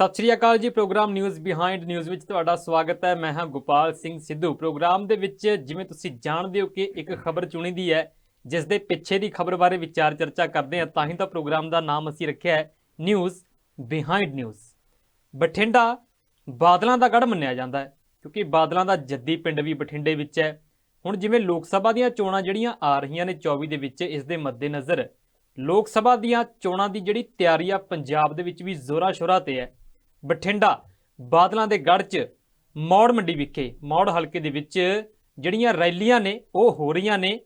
ਸਤਿ ਸ਼੍ਰੀ ਅਕਾਲ ਜੀ, programme news behind news ਵਿੱਚ ਤੁਹਾਡਾ ਸਵਾਗਤ ਹੈ। ਮੈਂ ਹਾਂ ਗੋਪਾਲ ਸਿੰਘ ਸਿੱਧੂ। ਪ੍ਰੋਗਰਾਮ ਦੇ ਵਿੱਚ ਜਿਵੇਂ ਤੁਸੀਂ ਜਾਣਦੇ ਹੋ ਕਿ ਇੱਕ ਖਬਰ ਚੁਣੀ ਦੀ ਹੈ, ਜਿਸ ਦੇ ਪਿੱਛੇ ਦੀ ਖਬਰ ਬਾਰੇ ਵਿਚਾਰ ਚਰਚਾ ਕਰਦੇ ਹਾਂ, ਤਾਂ ਹੀ ਤਾਂ ਪ੍ਰੋਗਰਾਮ ਦਾ ਨਾਮ ਅਸੀਂ ਰੱਖਿਆ ਹੈ, ਨਿਊਜ਼ ਬਿਹਾਈਂਡ ਨਿਊਜ਼। ਬਠਿੰਡਾ ਬਾਦਲਾਂ ਦਾ ਗੜ ਮੰਨਿਆ ਜਾਂਦਾ ਹੈ, ਕਿਉਂਕਿ ਬਾਦਲਾਂ ਦਾ ਜੱਦੀ ਪਿੰਡ ਵੀ ਬਠਿੰਡੇ ਵਿੱਚ ਹੈ। ਹੁਣ ਜਿਵੇਂ ਲੋਕ ਸਭਾ ਦੀਆਂ ਚੋਣਾਂ ਜਿਹੜੀਆਂ ਆ ਰਹੀਆਂ ਨੇ 24 ਦੇ ਵਿੱਚ, ਇਸ ਦੇ ਮੱਦੇਨਜ਼ਰ ਲੋਕ ਸਭਾ ਦੀਆਂ ਚੋਣਾਂ ਦੀ ਜਿਹੜੀ ਤਿਆਰੀ ਆ, ਪੰਜਾਬ ਦੇ ਵਿੱਚ ਵੀ ਜ਼ੋਰਾਂ ਸ਼ੋਰਾਂ ਤੇ ਹੈ। ਬਠਿੰਡਾ ਬਾਦਲਾਂ ਦੇ ਗੜ੍ਹ 'ਚ ਮੌੜ ਮੰਡੀ ਵਿਖੇ, ਮੌੜ ਹਲਕੇ ਦੇ ਵਿੱਚ ਜਿਹੜੀਆਂ ਰੈਲੀਆਂ ਨੇ, ਉਹ ਹੋ ਰਹੀਆਂ ਨੇ।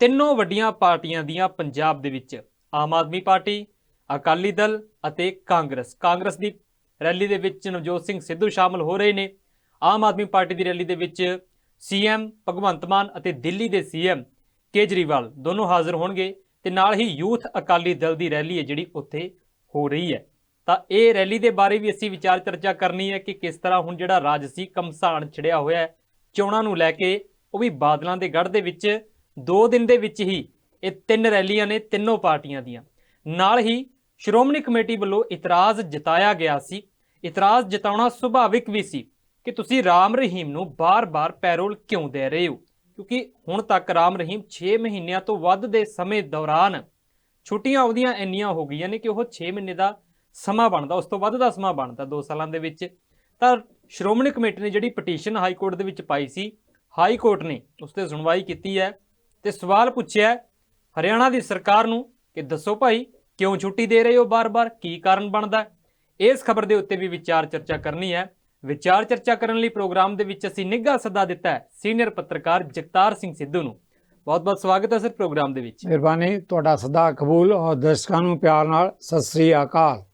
ਤਿੰਨੋਂ ਵੱਡੀਆਂ ਪਾਰਟੀਆਂ ਦੀਆਂ ਪੰਜਾਬ ਦੇ ਵਿੱਚ, ਆਮ ਆਦਮੀ ਪਾਰਟੀ, ਅਕਾਲੀ ਦਲ ਅਤੇ ਕਾਂਗਰਸ। ਕਾਂਗਰਸ ਦੀ ਰੈਲੀ ਦੇ ਵਿੱਚ ਨਵਜੋਤ ਸਿੰਘ ਸਿੱਧੂ ਸ਼ਾਮਲ ਹੋ ਰਹੇ ਨੇ। ਆਮ ਆਦਮੀ ਪਾਰਟੀ ਦੀ ਰੈਲੀ ਦੇ ਵਿੱਚ ਸੀਐਮ ਭਗਵੰਤ ਮਾਨ ਅਤੇ ਦਿੱਲੀ ਦੇ ਸੀਐਮ ਕੇਜਰੀਵਾਲ ਦੋਨੋਂ ਹਾਜ਼ਰ ਹੋਣਗੇ ਤੇ ਨਾਲ ਹੀ ਯੂਥ ਅਕਾਲੀ ਦਲ ਦੀ ਰੈਲੀ ਹੈ ਜਿਹੜੀ ਉੱਥੇ ਹੋ ਰਹੀ ਹੈ। ਤਾਂ ਇਹ ਰੈਲੀ ਦੇ ਬਾਰੇ ਵੀ ਅਸੀਂ ਵਿਚਾਰ ਚਰਚਾ ਕਰਨੀ ਹੈ ਕਿ ਕਿਸ ਤਰ੍ਹਾਂ ਹੁਣ ਜਿਹੜਾ ਰਾਜਸੀ ਕਮਸਾਨ ਛਿੜਿਆ ਹੋਇਆ ਹੈ, ਚੋਣਾਂ ਨੂੰ ਲੈ ਕੇ ਉਹ ਵੀ ਬਾਦਲਾਂ ਦੇ ਗੜ੍ਹ ਦੇ ਵਿੱਚ 2 ਦਿਨ ਦੇ ਵਿੱਚ ਹੀ ਇਹ ਤਿੰਨ ਰੈਲੀਆਂ ਨੇ ਤਿੰਨੋਂ ਪਾਰਟੀਆਂ ਦੀਆਂ। ਨਾਲ ਹੀ ਸ਼੍ਰੋਮਣੀ ਕਮੇਟੀ ਵੱਲੋਂ ਇਤਰਾਜ਼ ਜਤਾਇਆ ਗਿਆ ਸੀ। ਇਤਰਾਜ਼ ਜਤਾਉਣਾ ਸੁਭਾਵਿਕ ਵੀ ਸੀ ਕਿ ਤੁਸੀਂ ਰਾਮ ਰਹੀਮ ਨੂੰ ਬਾਰ-ਬਾਰ ਪੈਰੋਲ ਕਿਉਂ ਦੇ ਰਹੇ ਹੋ? ਕਿਉਂਕਿ ਹੁਣ ਤੱਕ ਰਾਮ ਰਹੀਮ 6 ਮਹੀਨਿਆਂ ਤੋਂ ਵੱਧ ਦੇ ਸਮੇਂ ਦੌਰਾਨ ਛੁੱਟੀਆਂ ਉਹਦੀਆਂ ਇੰਨੀਆਂ ਹੋ ਗਈਆਂ ਨੇ ਕਿ ਉਹ 6 ਮਹੀਨੇ ਦਾ ਸਮਾਂ ਬਣਦਾ, ਉਸ ਤੋਂ ਵੱਧ ਦਾ ਸਮਾਂ ਬਣਦਾ 2 ਸਾਲਾਂ ਦੇ ਵਿੱਚ। ਤਾਂ ਸ਼੍ਰੋਮਣੀ ਕਮੇਟੀ ਨੇ ਜਿਹੜੀ ਪਟੀਸ਼ਨ ਹਾਈ ਕੋਰਟ ਦੇ ਵਿੱਚ ਪਾਈ ਸੀ, ਹਾਈ ਕੋਰਟ ਨੇ ਉਸ ਤੇ ਸੁਣਵਾਈ ਕੀਤੀ ਹੈ ਤੇ ਸਵਾਲ ਪੁੱਛਿਆ ਹਰਿਆਣਾ ਦੀ ਸਰਕਾਰ ਨੂੰ ਕਿ ਦੱਸੋ ਭਾਈ, ਕਿਉਂ ਛੁੱਟੀ ਦੇ ਰਹੇ ਹੋ ਬਾਰ-ਬਾਰ? ਕੀ ਕਾਰਨ ਬਣਦਾ? ਇਸ ਖਬਰ ਦੇ ਉੱਤੇ ਵੀ ਵਿਚਾਰ ਚਰਚਾ ਕਰਨੀ ਹੈ। ਵਿਚਾਰ ਚਰਚਾ ਕਰਨ ਲਈ ਪ੍ਰੋਗਰਾਮ ਦੇ ਵਿੱਚ ਅਸੀਂ ਨਿੱਘਾ ਸੱਦਾ ਦਿੱਤਾ ਹੈ ਸੀਨੀਅਰ ਪੱਤਰਕਾਰ ਜਗਤਾਰ ਸਿੰਘ ਸਿੱਧੂ ਨੂੰ। ਬਹੁਤ-ਬਹੁਤ ਸਵਾਗਤ ਹੈ ਸਰ ਪ੍ਰੋਗਰਾਮ ਦੇ ਵਿੱਚ। ਮਿਹਰਬਾਨੀ, ਤੁਹਾਡਾ ਸੱਦਾ ਕਬੂਲ ਔਰ ਦਰਸ਼ਕਾਂ ਨੂੰ ਪਿਆਰ ਨਾਲ। ਸਤਿ ਸ੍ਰੀ ਅਕਾਲ।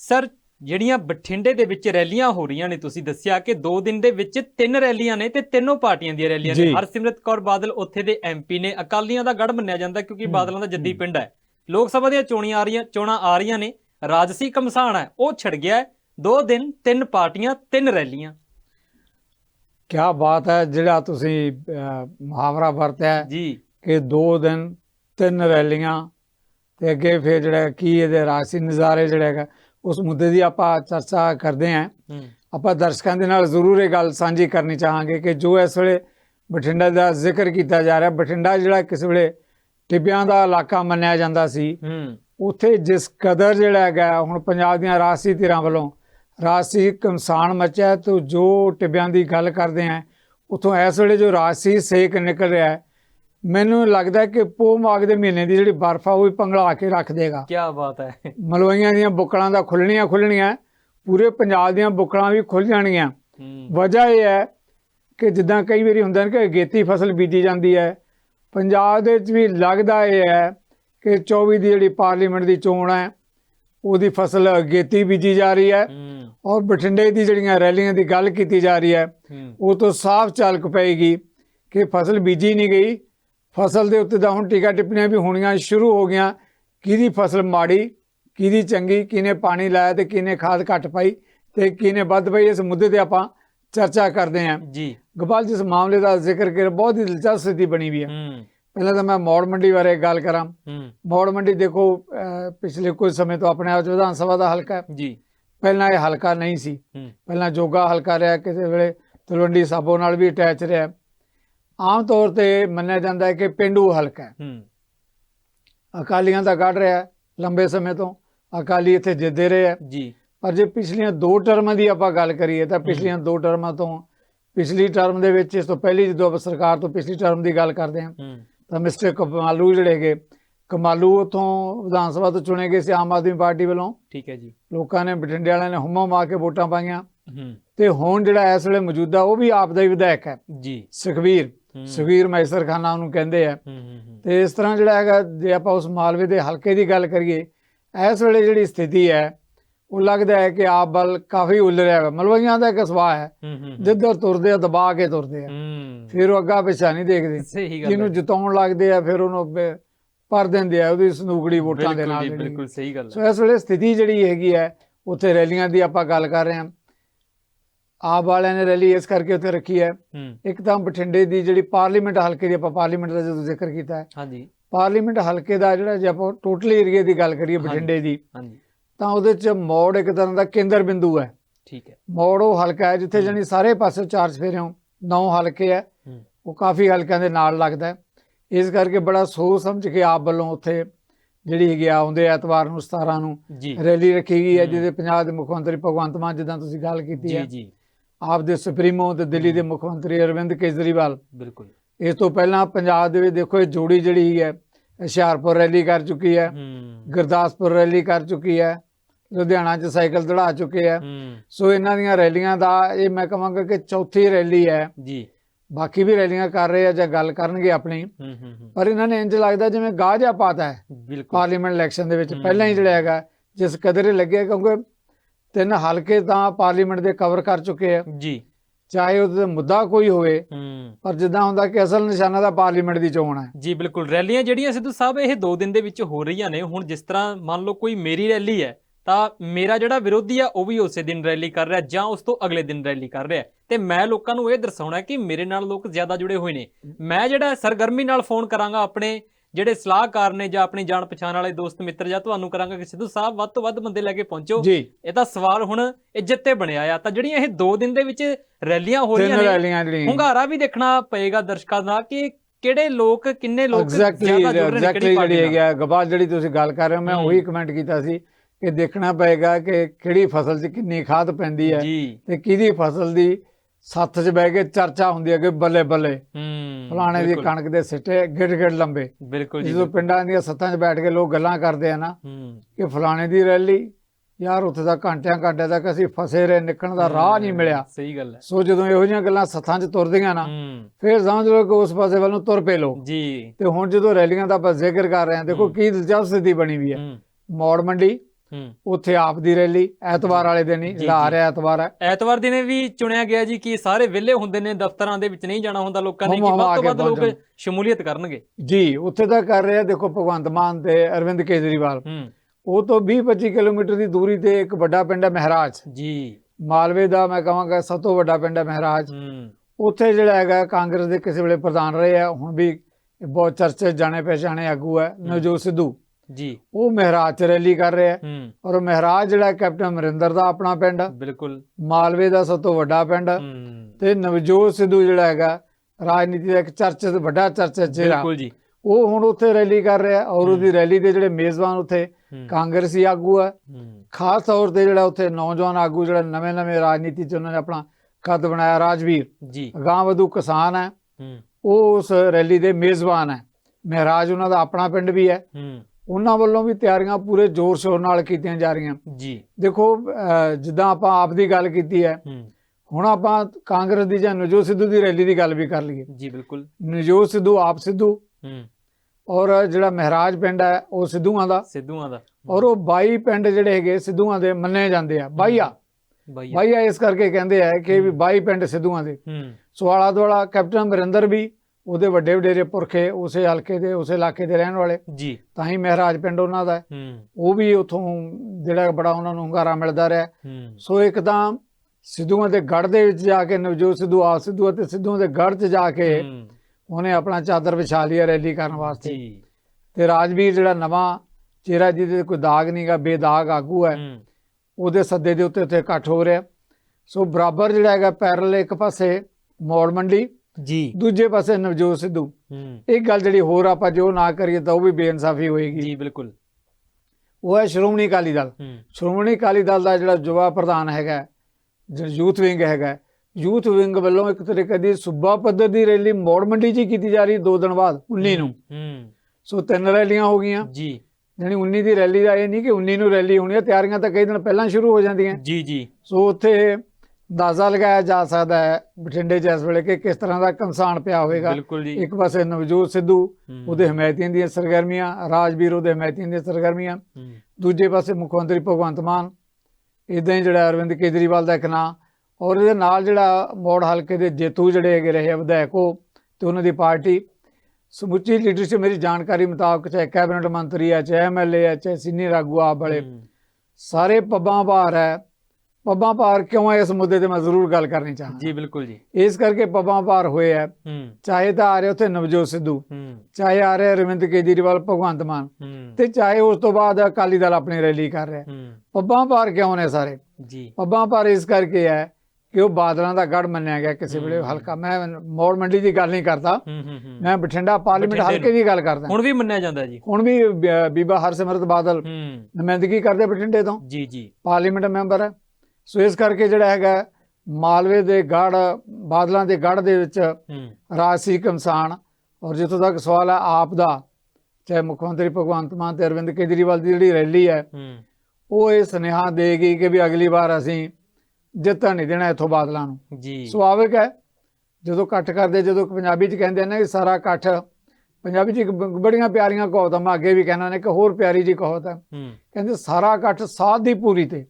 ਸਰ ਜਿਹੜੀਆਂ ਬਠਿੰਡੇ ਦੇ ਵਿੱਚ ਰੈਲੀਆਂ ਹੋ ਰਹੀਆਂ ਨੇ ਤੁਸੀਂ ਦੱਸਿਆ ਕਿ 2 ਦਿਨ ਦੇ ਵਿੱਚ ਤਿੰਨ ਰੈਲੀਆਂ ਨੇ ਤੇ ਤਿੰਨੋਂ ਪਾਰਟੀਆਂ ਦੀਆਂ ਰੈਲੀਆਂ ਨੇ। ਹਰਸਿਮਰਤ ਕੌਰ ਬਾਦਲ ਉੱਥੇ ਦੇ ਐਮਪੀ ਨੇ। ਅਕਾਲੀਆਂ ਦਾ ਗੜ ਮੰਨਿਆ ਜਾਂਦਾ ਕਿਉਂਕਿ ਬਾਦਲਾਂ ਦਾ ਜੱਦੀ। ਪਿੰਡ ਹੈ। ਲੋਕ ਸਭਾ ਦੀਆਂ ਚੋਣੀਆਂ ਆ ਰਹੀਆਂ ਚੋਣਾਂ ਆ ਰਹੀਆਂ ਨੇ। ਰਾਜਸੀ ਕਮਸਾਨ ਹੈ ਉਹ ਛਿੜ ਗਿਆ 2 ਦਿਨ ਤਿੰਨ ਪਾਰਟੀਆਂ ਤਿੰਨ ਰੈਲੀਆਂ। ਕੀ ਬਾਤ ਹੈ ਜਿਹੜਾ ਤੁਸੀਂ ਮੁਹਾਵਰਾ ਵਰਤਿਆ ਜੀ। ਕਿ ਦੋ ਦਿਨ ਤਿੰਨ ਰੈਲੀਆਂ ਤੇ ਅੱਗੇ ਫਿਰ ਜਿਹੜਾ ਕੀ ਇਹਦੇ ਰਾਜਸੀ ਨਜ਼ਾਰੇ ਜਿਹੜਾ ਹੈਗਾ ਉਸ ਮੁੱਦੇ ਦੀ ਆਪਾਂ ਚਰਚਾ ਕਰਦੇ ਹਾਂ ਹੂੰ। ਆਪਾਂ ਦਰਸ਼ਕਾਂ ਦੇ ਨਾਲ ਜ਼ਰੂਰ ਇਹ ਗੱਲ ਸਾਂਝੀ ਕਰਨੀ ਚਾਹਾਂਗੇ ਕਿ ਜੋ ਇਸ ਵੇਲੇ ਬਠਿੰਡਾ ਦਾ ਜ਼ਿਕਰ ਕੀਤਾ ਜਾ ਰਿਹਾ ਬਠਿੰਡਾ ਜਿਹੜਾ ਕਿਸੇ ਵੇਲੇ ਟਿੱਬਿਆਂ ਦਾ ਇਲਾਕਾ ਮੰਨਿਆ ਜਾਂਦਾ ਸੀ ਉਥੇ ਜਿਸ ਕਦਰ ਜਿਹੜਾ ਹੈਗਾ ਹੁਣ ਪੰਜਾਬ ਦੀਆਂ ਰਾਜਸੀ ਧਿਰਾਂ ਵੱਲੋਂ ਰਾਜਸੀ ਕਮਸਾਨ ਮਚਿਆ ਤੇ ਜੋ ਟਿੱਬਿਆਂ ਦੀ ਗੱਲ ਕਰਦੇ ਆ ਉਥੋਂ ਇਸ ਵੇਲੇ ਜੋ ਰਾਜਸੀ ਸੇਕ ਨਿਕਲ ਰਿਹਾ ਹੈ ਮੈਨੂੰ ਲੱਗਦਾ ਕਿ ਪੋ ਮਾਘ ਦੇ ਮਹੀਨੇ ਦੀ ਜਿਹੜੀ ਬਰਫ਼ ਆ ਉਹ ਵੀ ਪੰਗਲਾ ਕੇ ਰੱਖ ਦੇਗਾ। ਕੀ ਬਾਤ ਹੈ। ਮਲਵਈਆਂ ਦੀਆਂ ਬੁੱਕਲਾਂ ਦਾ ਖੁੱਲਣੀਆਂ ਖੁੱਲਣੀਆਂ ਪੂਰੇ ਪੰਜਾਬ ਦੀਆਂ ਬੁੱਕਲਾਂ ਵੀ ਖੁੱਲ ਜਾਣਗੀਆਂ। ਵਜ੍ਹਾ ਇਹ ਹੈ ਕਿ ਜਿੱਦਾਂ ਕਈ ਵਾਰੀ ਹੁੰਦਾ ਨੇ ਕਿ ਅਗੇਤੀ ਫਸਲ ਬੀਜੀ ਜਾਂਦੀ ਹੈ ਪੰਜਾਬ ਦੇ ਵਿੱਚ ਵੀ ਲੱਗਦਾ ਇਹ ਹੈ ਕਿ 24 ਦੀ ਜਿਹੜੀ ਪਾਰਲੀਮੈਂਟ ਦੀ ਚੋਣ ਹੈ ਉਹਦੀ ਫਸਲ ਅਗੇਤੀ ਬੀਜੀ ਜਾ ਰਹੀ ਹੈ ਔਰ ਬਠਿੰਡੇ ਦੀ ਜਿਹੜੀਆਂ ਰੈਲੀਆਂ ਦੀ ਗੱਲ ਕੀਤੀ ਜਾ ਰਹੀ ਹੈ ਹੂੰ। ਉਹ ਤੋਂ ਸਾਫ਼ ਝਲਕ ਪਏਗੀ ਕਿ ਫਸਲ ਬੀਜੀ ਨਹੀਂ ਗਈ ਫਸਲ ਦੇ ਉੱਤੇ ਤਾਂ ਹੁਣ ਟੀਕਾ ਟਿੱਪਣੀਆਂ ਵੀ ਹੋਣੀਆਂ ਸ਼ੁਰੂ ਹੋ ਗਈਆਂ। ਕਿਹਦੀ ਫਸਲ ਮਾੜੀ ਕਿਹਦੀ ਚੰਗੀ ਕਿਹਨੇ ਪਾਣੀ ਲਾਇਆ ਤੇ ਕਿਹਨੇ ਖਾਦ ਘੱਟ ਪਾਈ ਤੇ ਕਿਹਨੇ ਵੱਧ ਪਈ ਇਸ ਮੁੱਦੇ ਤੇ ਆਪਾਂ ਚਰਚਾ ਕਰਦੇ ਹਾਂ। ਜੀ। ਗੋਪਾਲ ਜਿਸ ਮਾਮਲੇ ਦਾ ਜ਼ਿਕਰ ਕਰ ਬਹੁਤ ਹੀ ਦਿਲਚਸਪ ਸਥਿਤੀ ਬਣੀ ਵੀ ਹੈ। ਹੂੰ। ਪਹਿਲਾਂ ਤਾਂ ਮੈਂ ਮੌੜ ਮੰਡੀ ਬਾਰੇ ਗੱਲ ਕਰਾਂ। ਮੌੜ ਮੰਡੀ ਦੇਖੋ ਪਿਛਲੇ ਕੁਝ ਸਮੇਂ ਤੋਂ ਆਪਣੇ ਆਪ ਵਿਧਾਨ ਸਭਾ ਦਾ ਹਲਕਾ ਹੈ। ਜੀ। ਪਹਿਲਾਂ ਇਹ ਹਲਕਾ ਨਹੀਂ ਸੀ। ਪਹਿਲਾਂ ਜੋਗਾ ਹਲਕਾ ਰਿਹਾ ਕਿਸੇ ਵੇਲੇ ਤਲਵੰਡੀ ਸਾਬੋ ਨਾਲ ਵੀ ਅਟੈਚ ਰਿਹਾ। ਆਮ ਤੌਰ ਤੇ ਮੰਨਿਆ ਜਾਂਦਾ ਹੈ ਕਿ ਪਿੰਡੂ ਹਲਕਾ ਹੈ। ਅਕਾਲੀਆਂ ਦਾ ਕੱਢ ਰਿਹਾ ਹੈ ਲੰਬੇ ਸਮੇਂ ਤੋਂ। ਅਕਾਲੀ ਇੱਥੇ ਜਿੱਦੇ ਰਹੇ ਹੈ। ਜੀ। ਪਰ ਜੇ ਪਿਛਲੀਆਂ ਦੋ ਟਰਮਾਂ ਦੀ ਆਪਾਂ ਗੱਲ ਕਰੀਏ ਤਾਂ ਪਿਛਲੀਆਂ ਦੋ ਟਰਮਾਂ ਤੋਂ ਪਿਛਲੀ ਟਰਮ ਦੇ ਵਿੱਚ ਇਸ ਤੋਂ ਪਹਿਲੀ ਜਦੋਂ ਆਪਾਂ ਸਰਕਾਰ ਤੋਂ ਪਿਛਲੀ ਟਰਮ ਦੀ ਗੱਲ ਕਰਦੇ ਹਾਂ ਤਾਂ ਮਿਸਟਰ ਕਮਾਲੂ ਜਿਹੜੇ ਹੈਗੇ ਕਮਾਲੂ ਉਥੋਂ ਵਿਧਾਨ ਸਭਾ ਤੋਂ ਚੁਣੇ ਗਏ ਸੀ ਆਮ ਆਦਮੀ ਪਾਰਟੀ ਵੱਲੋਂ। ਠੀਕ ਹੈ ਜੀ। ਲੋਕਾਂ ਨੇ ਬਠਿੰਡੇ ਵਾਲਿਆਂ ਨੇ ਹੁਮਾ ਮਾ ਕੇ ਵੋਟਾਂ ਪਾਈਆਂ। ਤੇ ਹੁਣ ਜਿਹੜਾ ਇਸ ਵੇਲੇ ਮੌਜੂਦਾ ਉਹ ਵੀ ਆਪ ਦਾ ਹੀ ਵਿਧਾਇਕ ਹੈ। ਜੀ। ਸੁਖਵੀਰ ਹੂੰ। ਸੁਖਵੀਰ ਮੈਸਰ ਖਾਨਾ ਉਹਨੂੰ ਕਹਿੰਦੇ ਆ। ਤੇ ਇਸ ਤਰ੍ਹਾਂ ਜਿਹੜਾ ਹੈਗਾ ਜੇ ਆਪਾਂ ਉਸ ਮਾਲਵੇ ਦੇ ਹਲਕੇ ਦੀ ਗੱਲ ਕਰੀਏ ਇਸ ਵੇਲੇ ਜਿਹੜੀ ਸਥਿਤੀ ਹੈ ਉਹ ਲੱਗਦਾ ਹੈ ਕਿ ਆਪ ਬਲ ਕਾਫੀ ਉਲ ਰਿਹਾ ਹੈ ਮਲਵਈਆਂ ਦਾ ਸੁਭਾਅ ਹੈ। ਜਿੱਧਰ ਤੁਰਦੇ ਆ ਦਬਾ ਕੇ ਤੁਰਦੇ ਆ। ਫਿਰ ਉਹ ਅੱਗਾ ਪਿਛਾ ਨਹੀਂ ਦੇਖਦੇ। ਜਿਹਨੂੰ ਜਿਤਾਉਣ ਲੱਗਦੇ ਆ ਫਿਰ ਉਹਨੂੰ ਭਰ ਦਿੰਦੇ ਆ ਉਹਦੀ ਸੰਦੂਕੜੀ ਵੋਟਾਂ ਦੇ ਨਾਲ ਬਿਲਕੁਲ ਸਹੀ ਗੱਲ ਹੈ। ਸੋ ਇਸ ਵੇਲੇ ਸਥਿਤੀ ਜਿਹੜੀ ਹੈਗੀ ਹੈ ਉੱਥੇ ਰੈਲੀਆਂ ਦੀ ਆਪਾਂ ਗੱਲ ਕਰ ਰਹੇ ਹਾਂ। ਆਪ ਵਾਲਿਆਂ ਨੇ ਰੈਲੀ ਇਸ ਕਰਕੇ ਉੱਥੇ ਰੱਖੀ ਹੈ। ਇੱਕ ਤਾਂ ਬਠਿੰਡੇ ਦੀ ਜਿਹੜੀ ਪਾਰਲੀਮੈਂਟ ਹਲਕੇ ਦੀ ਆਪਾਂ ਪਾਰਲੀਮੈਂਟ ਦਾ ਜਦੋਂ ਜ਼ਿਕਰ ਕੀਤਾ ਹੈ। ਹਾਂਜੀ। ਪਾਰਲੀਮੈਂਟ ਹਲਕੇ ਦਾ ਜਿਹੜਾ ਜੇ ਆਪਾਂ ਟੋਟਲ ਏਰੀਆ ਦੀ ਗੱਲ ਕਰੀਏ। ਬਠਿੰਡੇ ਦੀ ਹਾਂਜੀ। ਤਾਂ ਉਹਦੇ ਚ ਮੋੜ ਇੱਕ ਤਰ੍ਹਾਂ ਦਾ ਕੇਂਦਰ ਬਿੰਦੂ ਹੈ। ਠੀਕ ਹੈ। ਮੋੜ ਉਹ ਹਲਕਾ ਹੈ ਜਿੱਥੇ। ਜਾਨੀ ਸਾਰੇ ਪਾਸੇ ਚਾਰ ਸਫੇਰਿਓਂ ਨੌ ਹਲਕੇ ਹੈ। ਉਹ ਕਾਫੀ ਹਲਕਿਆਂ ਦੇ ਨਾਲ ਲੱਗਦਾ ਹੈ। ਇਸ ਕਰਕੇ ਬੜਾ ਸੋਚ ਸਮਝ ਕੇ ਆਪ ਵੱਲੋਂ ਉੱਥੇ ਜਿਹੜੀ ਹੈਗੀ ਆ ਆਉਂਦੇ ਐਤਵਾਰ ਨੂੰ 17 ਨੂੰ ਜੀ। ਰੈਲੀ ਰੱਖੀ ਗਈ ਹੈ। ਜਿਹਦੇ ਪੰਜਾਬ ਦੇ ਮੁੱਖ ਮੰਤਰੀ ਭਗਵੰਤ ਮਾਨ ਜਿੱਦਾਂ ਤੁਸੀਂ ਗੱਲ ਕੀਤੀ ਜੀ ਹੈ। ਜੀ। ਆਪ ਦੇ ਸੁਪਰੀਮੋ ਤੇ ਦਿੱਲੀ ਦੇ। ਮੁੱਖ ਮੰਤਰੀ ਅਰਵਿੰਦ ਕੇਜਰੀਵਾਲ। ਬਿਲਕੁਲ। ਇਸ ਤੋਂ ਪਹਿਲਾਂ ਪੰਜਾਬ ਦੇ ਵਿੱਚ ਦੇਖੋ ਇਹ ਜੋੜੀ ਜਿਹੜੀ ਹੈ ਹੁਸ਼ਿਆਰਪੁਰ ਰੈਲੀ ਕਰ ਚੁੱਕੀ ਹੈ ਗੁਰਦਾਸਪੁਰ ਰੈਲੀ ਕਰ ਚੁੱਕੀ ਹੈ ਲੁਧਿਆਣਾ 'ਚ ਸਾਈਕਲ ਦੜਾ ਚੁੱਕੇ ਹੂੰ। ਸੋ ਇਹਨਾਂ ਦੀਆਂ ਰੈਲੀਆਂ ਦਾ ਇਹ ਮੈਂ ਕਹਾਂਗਾ ਕਿ ਚੌਥੀ ਰੈਲੀ ਹੈ। ਜੀ। ਬਾਕੀ ਵੀ ਰੈਲੀਆਂ ਕਰ ਰਹੇ ਆ ਜਾਂ ਗੱਲ ਕਰਨਗੇ ਆਪਣੀ। ਪਰ ਇਹਨਾਂ ਨੇ ਇੰਜ ਲੱਗਦਾ ਜਿਵੇਂ ਗਾਜਾ ਪਾਤਾ ਹੈ ਪਾਰਲੀਮੈਂਟ ਇਲੈਕਸ਼ਨ ਦੇ ਵਿੱਚ। ਪਹਿਲਾਂ ਹੀ ਜਿਹੜਾ ਹੈਗਾ ਜਿਸ ਕਦਰ ਇਹ ਲੱਗਿਆ ਕਿਉਂਕਿ ਤਿੰਨ ਹਲਕੇ ਤਾਂ ਪਾਰਲੀਮੈਂਟ ਦੇ ਕਵਰ ਕਰ ਚੁੱਕੇ ਆ। ਜੀ। ਚਾਹੇ ਉਹਦੇ ਮੁੱਦਾ ਕੋਈ ਹੋਵੇ ਪਰ ਜਿੱਦਾਂ ਹੁੰਦਾ ਕਿ ਅਸਲ ਨਿਸ਼ਾਨਾ ਤਾਂ ਪਾਰਲੀਮੈਂਟ ਦੀ ਚੋਣ ਹੈ। ਜੀ ਬਿਲਕੁਲ। ਰੈਲੀਆਂ ਜਿਹੜੀਆਂ ਸਿੱਧੂ ਸਾਹਿਬ ਇਹ 2 ਦਿਨ ਦੇ ਵਿੱਚ ਹੋ ਰਹੀਆਂ ਨੇ। ਹੁਣ ਜਿਸ ਤਰ੍ਹਾਂ ਮੰਨ ਲਓ ਕੋਈ ਮੇਰੀ ਰੈਲੀ ਹੈ ਤਾਂ ਮੇਰਾ ਜਿਹੜਾ ਵਿਰੋਧੀ ਆ ਉਹ ਵੀ ਉਸੇ ਦਿਨ ਰੈਲੀ ਕਰ ਰਿਹਾ ਜਾਂ ਉਸ ਤੋਂ ਅਗਲੇ ਦਿਨ ਰੈਲੀ ਕਰ ਰਿਹਾ। ਤੇ ਮੈਂ ਲੋਕਾਂ ਨੂੰ ਇਹ ਦਰਸਾਉਣਾ ਕਿ ਮੇਰੇ ਨਾਲ ਲੋਕ ਜ਼ਿਆਦਾ ਜੁੜੇ ਹੋਏ ਨੇ। ਮੈਂ ਜਿਹੜਾ ਸਰਗਰਮੀ ਨਾਲ ਫੋਨ ਕਰਾਂਗਾ ਆਪਣੇ ਜਿਹੜੇ ਸਲਾਹਕਾਰ ਨੇ ਜਾਂ ਆਪਣੀ ਜਾਣ ਪਛਾਣ ਵਾਲੇ ਦੋਸਤ ਮਿੱਤਰ ਜਾਂ ਤੁਹਾਨੂੰ ਕਰਾਂਗਾ ਕਿ ਸਿੱਧੂ ਸਾਹਿਬ ਵੱਧ ਤੋਂ ਵੱਧ ਬੰਦੇ ਲੈ ਕੇ ਪਹੁੰਚੋ। ਇਹ ਤਾਂ ਸਵਾਲ ਹੁਣ ਇੱਜ਼ਤ ਤੇ ਬਣਿਆ ਆ। ਤਾਂ ਜਿਹੜੀਆਂ ਇਹ 2 ਦਿਨ ਦੇ ਵਿੱਚ ਰੈਲੀਆਂ ਹੋ ਰਹੀਆਂ ਨੇ ਹੁੰਗਾਰਾ ਵੀ ਦੇਖਣਾ ਪਏਗਾ ਦਰਸ਼ਕਾਂ ਦਾ ਕਿ ਕਿਹੜੇ ਲੋਕ ਕਿੰਨੇ ਲੋਕ ਜ਼ਿਆਦਾ ਜੁੜ ਰਹੇ ਨੇ ਕਿਹੜੀ ਪਾਰਟੀ ਜਿਹੜੀ ਨਾਲ ਹੈਗੀ ਆ। ਗਵਾਹ ਜਿਹੜੀ ਤੁਸੀਂ ਗੱਲ ਕਰ ਰਹੇ ਹੋ ਮੈਂ। ਉਹੀ ਕਮੈਂਟ ਕੀਤਾ ਸੀ ਕਿ ਦੇਖਣਾ ਪਏਗਾ ਕਿ ਕਿਹੜੀ ਫਸਲ 'ਚ ਕਿੰਨੀ ਖਾਦ ਪੈਂਦੀ ਹੈ ਤੇ ਕਿਹਦੀ ਫਸਲ ਦੀ ਸੱਥ 'ਚ ਬਹਿ ਕੇ ਚਰਚਾ ਹੁੰਦੀ ਹੈ ਕਿ ਬੱਲੇ ਬੱਲੇ। ਹੂੰ ਫਲਾਣੇ ਦੀ ਕਣਕ ਦੇ ਸਿੱਟੇ ਗਿੱਟ ਗਿੱਟ ਲੰਬੇ। ਬਿਲਕੁਲ ਜੀ ਜਦੋਂ। ਪਿੰਡਾਂ ਦੀਆਂ ਸੱਥਾਂ 'ਚ ਬੈਠ ਕੇ ਲੋਕ ਗੱਲਾਂ ਕਰਦੇ ਆ ਨਾ ਹੂੰ। ਕਿ ਫਲਾਣੇ ਦੀ ਰੈਲੀ ਯਾਰ ਉੱਥੇ ਦਾ ਘੰਟਿਆਂ ਘੰਟਿਆਂ ਤੱਕ ਅਸੀਂ ਫਸੇ ਰਹੇ ਨਿਕਲਣ ਦਾ ਰਾਹ ਨਹੀਂ ਮਿਲਿਆ। ਸਹੀ ਗੱਲ ਹੈ। ਸੋ ਜਦੋਂ ਇਹੋ ਜਿਹੀਆਂ ਗੱਲਾਂ ਸੱਥਾਂ 'ਚ ਤੁਰਦੀਆਂ ਨਾ ਫਿਰ ਸਮਝ ਲਓ ਕਿ ਉਸ ਪਾਸੇ ਵੱਲ ਤੁਰ ਪਏ ਲੋਕ ਜੀ। ਤੇ ਹੁਣ ਜਦੋਂ ਰੈਲੀਆਂ ਦਾ ਆਪਾਂ ਜ਼ਿਕਰ ਕਰ ਰਹੇ ਹਾਂ ਦੇਖੋ। ਕੀ ਦਿਲਚਸਪ ਸਥਿਤੀ ਬਣੀ ਵੀ ਹੈ। ਮੌੜ ਮੰਡੀ ਉੱਥੇ ਆਪ ਦੀ ਰੈਲੀ ਐਤਵਾਰ ਵਾਲੇ ਦਿਨ ਹੀ ਜੀ। ਰਿਹਾ ਐਤਵਾਰ ਹੈ। ਐਤਵਾਰ ਦਿਨੇ ਵੀ ਚੁਣਿਆ ਗਿਆ ਜੀ ਕਿ ਸਾਰੇ ਵਿਹਲੇ ਹੁੰਦੇ ਨੇ ਦਫ਼ਤਰਾਂ ਦੇ ਵਿੱਚ ਨਹੀਂ ਜਾਣਾ ਹੁੰਦਾ ਲੋਕਾਂ ਨੇ ਕਿ ਵੱਧ ਤੋਂ ਵੱਧ ਲੋਕ। ਸ਼ਮੂਲੀਅਤ ਕਰਨਗੇ। ਜੀ ਉੱਥੇ ਤਾਂ ਕਰ ਰਿਹਾ ਦੇਖੋ ਭਗਵੰਤ ਮਾਨ ਤੇ ਅਰਵਿੰਦ ਕੇਜਰੀਵਾਲ। ਹੂੰ। ਉਹ ਤੋਂ 20-25 ਕਿਲੋਮੀਟਰ ਦੀ ਦੂਰੀ ਤੇ ਇੱਕ ਵੱਡਾ ਪਿੰਡ ਹੈ ਮਹਿਰਾਜ। ਜੀ। ਮਾਲਵੇ ਦਾ ਮੈਂ ਕਹਾਂਗਾ ਸਭ ਤੋਂ ਵੱਡਾ ਪਿੰਡ ਹੈ ਮਹਿਰਾਜ। ਹੂੰ। ਉੱਥੇ ਜਿਹੜਾ ਹੈਗਾ ਕਾਂਗਰਸ ਦੇ ਕਿਸੇ ਵੇਲੇ ਪ੍ਰਧਾਨ ਰਹੇ ਆ ਹੁਣ ਵੀ ਬਹੁਤ ਚਰਚੇ ਜਾਣੇ ਪਹਿਚਾਣੇ ਆਗੂ ਹੈ ਨਵਜੋਤ ਸਿੱਧੂ। ਜੀ। ਉਹ ਮਹਿਰਾਜ 'ਚ ਰੈਲੀ ਕਰ ਰਿਹਾ ਹੈ। ਹੂੰ। ਔਰ ਮਹਿਰਾਜ ਜਿਹੜਾ ਕੈਪਟਨ ਅਮਰਿੰਦਰ ਦਾ ਆਪਣਾ ਪਿੰਡ ਆ, ਬਿਲਕੁਲ। ਮਾਲਵੇ ਦਾ ਸਭ ਤੋਂ ਵੱਡਾ ਪਿੰਡ ਆ, ਹੂੰ। ਤੇ ਨਵਜੋਤ ਸਿੱਧੂ ਜਿਹੜਾ ਹੈਗਾ ਰਾਜਨੀਤੀ ਦਾ ਇੱਕ ਚਰਚੇ ਤੋਂ ਵੱਡਾ ਚਰਚਾ ਚਿਹਰਾ ਬਿਲਕੁਲ ਜੀ। ਉਹ ਹੁਣ ਉੱਥੇ ਰੈਲੀ ਕਰ ਰਿਹਾ ਔਰ ਉਹਦੀ ਰੈਲੀ ਦੇ ਜਿਹੜੇ ਮੇਜ਼ਬਾਨ ਉੱਥੇ ਹੂੰ। ਕਾਂਗਰਸੀ ਆਗੂ ਆ ਹੂੰ। ਖਾਸ ਤੌਰ ਤੇ ਜਿਹੜਾ ਉੱਥੇ ਨੌਜਵਾਨ ਆਗੂ ਜਿਹੜਾ ਨਵੇਂ-ਨਵੇਂ ਰਾਜਨੀਤੀ 'ਚ ਉਹਨਾਂ ਨੇ ਆਪਣਾ ਕੱਦ ਬਣਾਇਆ ਰਾਜਵੀਰ। ਜੀ। ਅਗਾਂਹ ਵਧੂ ਕਿਸਾਨ ਹੈ। ਹੂੰ। ਉਹ ਉਸ ਰੈਲੀ ਦੇ ਮੇਜ਼ਬਾਨ ਹੈ। ਮਹਿਰਾਜ ਉਹਨਾਂ ਦਾ ਆਪਣਾ ਪਿੰਡ ਵੀ ਹੈ। ਹੂੰ। ਉਹਨਾਂ ਵੱਲੋਂ ਵੀ ਤਿਆਰੀਆਂ ਪੂਰੇ ਜ਼ੋਰ ਸ਼ੋਰ ਨਾਲ ਕੀਤੀਆਂ ਜਾ ਰਹੀਆਂ। ਜੀ। ਦੇਖੋ ਜਿੱਦਾਂ ਆਪਾਂ ਆਪ ਦੀ ਗੱਲ ਕੀਤੀ ਹੈ ਹੁਣ ਆਪਾਂ ਕਾਂਗਰਸ ਦੀ ਜਾਂ ਨਵਜੋਤ ਸਿੱਧੂ ਦੀ ਰੈਲੀ ਦੀ ਗੱਲ ਵੀ ਕਰ ਲਈਏ। ਜੀ ਬਿਲਕੁਲ। ਨਵਜੋਤ ਸਿੱਧੂ ਆਪ ਸਿੱਧੂ ਹੂੰ। ਔਰ ਜਿਹੜਾ ਮਹਿਰਾਜ ਪਿੰਡ ਹੈ ਉਹ ਸਿੱਧੂਆਂ ਦਾ। ਸਿੱਧੂਆਂ ਦਾ। ਔਰ ਉਹ 22 ਪਿੰਡ ਜਿਹੜੇ ਹੈਗੇ ਸਿੱਧੂਆਂ ਦੇ ਮੰਨੇ ਜਾਂਦੇ ਆ। ਬਾਈਆ। ਬਾਈ ਬਾਈਆ ਇਸ ਕਰਕੇ ਕਹਿੰਦੇ ਆ ਕਿ ਵੀ 22 ਪਿੰਡ ਸਿੱਧੂਆਂ ਦੇ। ਹੂੰ। ਸਵਾਲਾ ਦੁਆਲਾ ਕੈਪਟਨ ਅਮਰਿੰਦਰ ਵੀ ਉਹਦੇ ਵੱਡੇ ਵਡੇਰੇ ਪੁਰਖੇ ਉਸੇ ਹਲਕੇ ਦੇ ਉਸੇ ਇਲਾਕੇ ਦੇ ਰਹਿਣ ਵਾਲੇ। ਜੀ। ਤਾਂ ਹੀ ਮਹਿਰਾਜ ਪਿੰਡ ਉਹਨਾਂ ਦਾ ਉਹ ਵੀ ਉਥੋਂ ਜਿਹੜਾ ਬੜਾ ਉਹਨਾਂ ਨੂੰ ਹੁੰਗਾਰਾ ਮਿਲਦਾ ਰਿਹਾ। ਸੋ ਇੱਕ ਤਾਂ ਸਿੱਧੂਆਂ ਦੇ ਗੜ ਦੇ ਵਿੱਚ ਜਾ ਕੇ ਨਵਜੋਤ ਸਿੱਧੂ ਆ ਸਿੱਧੂ ਅਤੇ ਸਿੱਧੂਆਂ ਦੇ ਗੜ 'ਚ ਜਾ ਕੇ ਉਹਨੇ ਆਪਣਾ ਚਾਦਰ ਵਿਛਾ ਲਿਆ ਰੈਲੀ ਕਰਨ ਵਾਸਤੇ। ਤੇ ਰਾਜਵੀਰ ਜਿਹੜਾ ਨਵਾਂ ਚਿਹਰਾ ਜਿਹਦੇ ਕੋਈ ਦਾਗ ਨਹੀਂਗਾ ਬੇਦਾਗ ਆਗੂ ਹੈ ਹੂੰ। ਉਹਦੇ ਸੱਦੇ ਦੇ ਉੱਤੇ ਉੱਥੇ ਇਕੱਠ ਹੋ ਰਿਹਾ। ਸੋ ਬਰਾਬਰ ਜਿਹੜਾ ਹੈਗਾ ਪੈਰਲ ਇੱਕ ਪਾਸੇ ਮੌੜ ਮੰਡੀ ਜੀ। ਦੂਜੇ ਪਾਸੇ ਨਵਜੋਤ ਸਿੱਧੂ। ਹੂੰ। ਇੱਕ ਗੱਲ ਜਿਹੜੀ ਹੋਰ ਆਪਾਂ ਜੋ ਨਾ ਕਰੀਏ ਤਾਂ ਉਹ ਵੀ ਬੇਇਨਸਾਫੀ ਹੋਏਗੀ। ਜੀ ਬਿਲਕੁਲ। ਉਹ ਹੈ ਸ਼੍ਰੋਮਣੀ ਅਕਾਲੀ ਦਲ। ਸ਼੍ਰੋਮਣੀ ਅਕਾਲੀ ਦਲ ਦਾ ਜਿਹੜਾ ਯੁਵਾ ਪ੍ਰਧਾਨ ਹੈਗਾ ਜਿਹੜਾ ਯੂਥ ਵਿੰਗ ਹੈਗਾ ਯੂਥ ਵਿੰਗ ਵੱਲੋਂ ਇੱਕ ਤਰੀਕੇ ਦੀ ਸੂਬਾ ਪੱਧਰ ਦੀ ਰੈਲੀ ਮੌੜ ਮੰਡੀ 'ਚ ਕੀਤੀ ਜਾ ਰਹੀ ਦੋ ਦਿਨ ਬਾਅਦ 19 ਨੂੰ। ਹੂੰ। ਸੋ ਤਿੰਨ ਰੈਲੀਆਂ ਹੋ ਗਈਆਂ। ਜੀ। ਜਾਣੀ 19 ਦੀ ਰੈਲੀ ਦਾ ਇਹ ਨਹੀਂ ਕਿ 19 ਨੂੰ ਰੈਲੀ ਹੋਣੀ ਹੈ ਤਿਆਰੀਆਂ ਤਾਂ ਕਈ ਦਿਨ ਪਹਿਲਾਂ ਸ਼ੁਰੂ ਹੋ ਜਾਂਦੀਆਂ। ਜੀ ਜੀ। ਸੋ ਉੱਥੇ ਅੰਦਾਜ਼ਾ ਲਗਾਇਆ ਜਾ ਸਕਦਾ ਹੈ ਬਠਿੰਡੇ 'ਚ ਇਸ ਵੇਲੇ ਕਿ ਕਿਸ ਤਰ੍ਹਾਂ ਦਾ ਕਮਸਾਨ ਪਿਆ ਹੋਵੇਗਾ। ਇੱਕ ਪਾਸੇ ਨਵਜੋਤ ਸਿੱਧੂ ਉਹਦੇ ਹਮਾਇਤੀਆਂ ਦੀਆਂ ਸਰਗਰਮੀਆਂ ਰਾਜਵੀਰ ਉਹਦੇ ਹਮਾਇਤੀਆਂ ਦੀਆਂ ਸਰਗਰਮੀਆਂ। ਦੂਜੇ ਪਾਸੇ ਮੁੱਖ ਮੰਤਰੀ ਭਗਵੰਤ ਮਾਨ ਇਦਾਂ ਹੀ ਜਿਹੜਾ ਅਰਵਿੰਦ ਕੇਜਰੀਵਾਲ ਦਾ ਇੱਕ ਨਾਂ ਔਰ ਇਹਦੇ ਨਾਲ ਜਿਹੜਾ ਮੋੜ ਹਲਕੇ ਦੇ ਜੇਤੂ ਜਿਹੜੇ ਹੈਗੇ ਰਹੇ ਆ ਵਿਧਾਇਕ ਉਹ ਤੇ ਉਹਨਾਂ ਦੀ ਪਾਰਟੀ। ਸਮੁੱਚੀ ਲੀਡਰਸ਼ਿਪ ਮੇਰੀ ਜਾਣਕਾਰੀ ਮੁਤਾਬਕ ਚਾਹੇ ਕੈਬਨਿਟ ਮੰਤਰੀ ਆ ਚਾਹੇ ਐਮਐਲਏ ਆ ਚਾਹੇ ਸੀਨੀਅਰ ਆਗੂ ਆਪ ਵਾਲੇ ਸਾਰੇ ਪੱਬਾਂ ਭਾਰ ਹੈ। ਪੱਬਾਂ ਭਾਰ ਕਿਉਂ ਹੈ? ਇਸ ਮੁੱਦੇ ਤੇ ਮੈਂ ਜ਼ਰੂਰ ਗੱਲ ਕਰਨੀ ਚਾਹਾਂ ਜੀ ਬਿਲਕੁਲ ਜੀ। ਇਸ ਕਰਕੇ ਪੱਬਾਂ ਭਾਰ ਹੋਏ ਹੈ। ਚਾਹੇ ਤਾਂ ਆ ਰਹੇ ਉੱਥੇ ਨਵਜੋਤ ਸਿੱਧੂ ਚਾਹੇ ਆ ਰਹੇ ਅਰਵਿੰਦ ਕੇਜਰੀਵਾਲ ਭਗਵੰਤ ਮਾਨ ਤੇ ਚਾਹੇ ਉਸ ਤੋਂ ਬਾਅਦ ਅਕਾਲੀ ਦਲ ਆਪਣੀ ਰੈਲੀ ਕਰ ਰਿਹਾ ਪੱਬਾਂ ਭਾਰ ਕਿਉਂ ਨੇ ਸਾਰੇ? ਜੀ। ਪੱਬਾਂ ਭਾਰ ਇਸ ਕਰਕੇ ਹੈ ਕਿ ਉਹ ਬਾਦਲਾਂ ਦਾ ਗੜ ਮੰਨਿਆ ਗਿਆ ਕਿਸੇ ਵੇਲੇ। ਹਲਕਾ ਮੈਂ ਮੋੜ ਮੰਡੀ ਦੀ ਗੱਲ ਨਹੀਂ ਕਰਦਾ। ਮੈਂ ਬਠਿੰਡਾ ਪਾਰਲੀਮੈਂਟ ਹਲਕੇ ਦੀ ਗੱਲ ਕਰਦਾ। ਹੁਣ ਵੀ ਮੰਨਿਆ ਜਾਂਦਾ ਜੀ। ਹੁਣ ਵੀ ਬੀਬਾ ਹਰਸਿਮਰਤ ਬਾਦਲ ਨੁਮਾਇੰਦਗੀ ਕਰਦੇ ਬਠਿੰਡੇ ਤੋਂ। ਜੀ ਜੀ। ਪਾਰਲੀਮੈਂਟ ਮੈਂਬਰ ਹੈ। ਸੋ ਇਸ ਕਰਕੇ ਜਿਹੜਾ ਹੈਗਾ ਮਾਲਵੇ ਦੇ ਗੜ ਬਾਦਲਾਂ ਦੇ ਗੜ ਦੇ ਵਿੱਚ ਰਾਜਸੀ ਕਮਸਾਨ ਔਰ ਜਿੱਥੋਂ ਤੱਕ ਸਵਾਲ ਹੈ ਆਪ ਦਾ ਚਾਹੇ ਮੁੱਖ ਮੰਤਰੀ ਭਗਵੰਤ ਮਾਨ ਤੇ ਅਰਵਿੰਦ ਕੇਜਰੀਵਾਲ ਦੀ ਜਿਹੜੀ ਰੈਲੀ ਹੈ ਉਹ ਇਹ ਸੁਨੇਹਾ ਦੇਗੀ ਕਿ ਵੀ ਅਗਲੀ ਵਾਰ ਅਸੀਂ ਜਿੱਤਣ ਨਹੀਂ ਦੇਣਾ ਇੱਥੋਂ ਬਾਦਲਾਂ ਨੂੰ। ਜੀ। ਸੁਭਾਵਿਕ ਹੈ। ਜਦੋਂ ਇਕੱਠ ਕਰਦੇ ਜਦੋਂ ਪੰਜਾਬੀ ਚ ਕਹਿੰਦੇ ਨੇ ਕਿ ਸਾਰਾ ਇਕੱਠ ਪੰਜਾਬੀ ਚ ਇੱਕ ਬੜੀਆਂ ਪਿਆਰੀਆਂ ਕਹਾਵਤ ਮੈਂ ਅੱਗੇ ਵੀ ਕਹਿਣਾ ਨੇ ਕਿ ਹੋਰ ਪਿਆਰੀ ਜੀ ਕਹਾਵਤ ਹੈ। ਕਹਿੰਦੇ ਸਾਰਾ ਇਕੱਠ ਸਾਧ ਦੀ ਪੂਰੀ ਤੇ।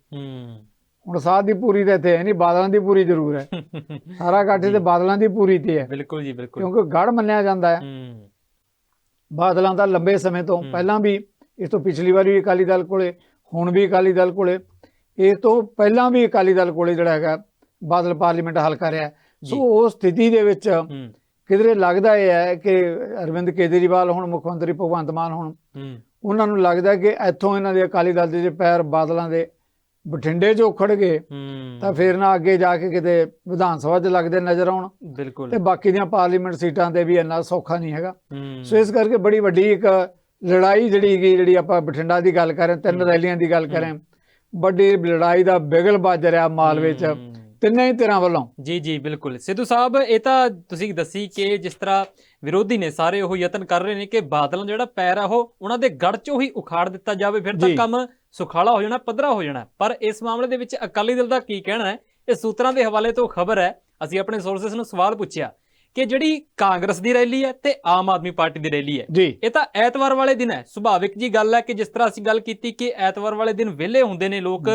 ਹੁਣ ਸਾਧ ਦੀ ਪੂਰੀ ਤੇ ਇੱਥੇ ਹੈ ਨਹੀਂ ਬਾਦਲਾਂ ਦੀ ਪੂਰੀ ਜ਼ਰੂਰ ਹੈ। ਸਾਰਾ ਇਕੱਠ ਤੇ ਬਾਦਲਾਂ ਦੀ ਪੂਰੀ ਤੇ ਹੈ। ਬਿਲਕੁਲ ਜੀ ਬਿਲਕੁਲ। ਕਿਉਂਕਿ ਗੜ ਮੰਨਿਆ ਜਾਂਦਾ ਹੈ। ਹੂੰ। ਬਾਦਲਾਂ ਦਾ ਲੰਬੇ ਸਮੇਂ ਤੋਂ। ਪਹਿਲਾਂ ਵੀ ਇਸ ਤੋਂ ਪਿਛਲੀ ਵਾਰੀ ਵੀ ਅਕਾਲੀ ਦਲ ਕੋਲੇ ਹੁਣ ਵੀ ਅਕਾਲੀ ਦਲ ਕੋਲੇ ਇਹ ਤੋਂ ਪਹਿਲਾਂ ਵੀ ਅਕਾਲੀ ਦਲ ਕੋਲੇ ਜਿਹੜਾ ਹੈਗਾ ਬਾਦਲ ਪਾਰਲੀਮੈਂਟ ਹਲਕਾ ਰਿਹਾ ਸੋ। ਉਸ ਸਥਿਤੀ ਦੇ ਵਿੱਚ ਕਿਧਰੇ ਲੱਗਦਾ ਇਹ ਹੈ ਕਿ ਅਰਵਿੰਦ ਕੇਜਰੀਵਾਲ ਹੁਣ ਮੁੱਖ ਮੰਤਰੀ ਭਗਵੰਤ ਮਾਨ ਹੁਣ ਉਹਨਾਂ ਨੂੰ ਲੱਗਦਾ ਕਿ ਇੱਥੋਂ ਇਹਨਾਂ ਦੇ ਅਕਾਲੀ ਦਲ ਦੇ ਪੈਰ ਬਾਦਲਾਂ ਦੇ ਬਠਿੰਡੇ 'ਚ ਉਖੜ ਗਏ ਤਾਂ ਫਿਰ ਨਾ ਅੱਗੇ ਜਾ ਕੇ ਕਿਤੇ ਵਿਧਾਨ ਸਭਾ 'ਚ ਲੱਗਦੇ ਨਜ਼ਰ ਆਉਣ। ਬਿਲਕੁਲ। ਤੇ ਬਾਕੀ ਦੀਆਂ ਪਾਰਲੀਮੈਂਟ ਸੀਟਾਂ ਤੇ ਵੀ ਇੰਨਾ ਸੌਖਾ ਨਹੀਂ ਹੈਗਾ। ਸੋ ਇਸ ਕਰਕੇ ਬੜੀ ਵੱਡੀ ਇੱਕ ਲੜਾਈ ਜਿਹੜੀ ਹੈਗੀ ਜਿਹੜੀ ਆਪਾਂ ਬਠਿੰਡਾ ਦੀ ਗੱਲ ਕਰ ਰਹੇ ਤਿੰਨ। ਰੈਲੀਆਂ ਦੀ ਗੱਲ ਕਰ ਰਹੇ ਵੱਡੀ ਲੜਾਈ ਦਾ ਬਿਗਲ ਵੱਜ ਰਿਹਾ ਮਾਲਵੇ 'ਚ। ਤਿੰਨੇ ਹੀ ਧਿਰਾਂ ਵੱਲੋਂ। ਜੀ ਜੀ ਬਿਲਕੁਲ। ਸਿੱਧੂ ਸਾਹਿਬ ਇਹ ਤਾਂ ਤੁਸੀਂ ਦੱਸੀ ਕਿ ਜਿਸ ਤਰ੍ਹਾਂ ਵਿਰੋਧੀ ਨੇ ਸਾਰੇ ਉਹ ਯਤਨ ਕਰ ਰਹੇ ਨੇ ਕਿ ਬਾਦਲਾਂ ਜਿਹੜਾ ਪੈਰ ਆ ਉਹ ਉਹਨਾਂ ਦੇ ਗੜ ਚੋਂ ਹੀ ਉਖਾੜ ਦਿੱਤਾ ਜਾਵੇ ਫਿਰ ਤਾਂ। ਕੰਮ ਸੁਖਾਲਾ ਹੋ ਜਾਣਾ ਪੱਧਰਾ ਹੋ ਜਾਣਾ। ਪਰ ਇਸ ਮਾਮਲੇ ਦੇ ਵਿੱਚ ਅਕਾਲੀ ਦਲ ਦਾ ਕੀ ਕਹਿਣਾ ਹੈ? ਇਹ ਸੂਤਰਾਂ ਦੇ ਹਵਾਲੇ ਤੋਂ ਖਬਰ ਹੈ। ਅਸੀਂ ਆਪਣੇ ਸੋਰਸਸ ਨੂੰ ਸਵਾਲ ਪੁੱਛਿਆ ਕਿ ਜਿਹੜੀ ਕਾਂਗਰਸ ਦੀ ਰੈਲੀ ਹੈ ਤੇ ਆਮ ਆਦਮੀ ਪਾਰਟੀ ਦੀ ਰੈਲੀ ਹੈ ਇਹ ਤਾਂ ਐਤਵਾਰ ਵਾਲੇ ਦਿਨ ਹੈ। ਸੁਭਾਵਿਕ ਜੀ ਗੱਲ ਹੈ ਕਿ ਜਿਸ ਤਰ੍ਹਾਂ ਅਸੀਂ ਗੱਲ ਕੀਤੀ ਕਿ ਐਤਵਾਰ ਵਾਲੇ ਦਿਨ ਵਿਹਲੇ ਹੁੰਦੇ ਨੇ ਲੋਕ।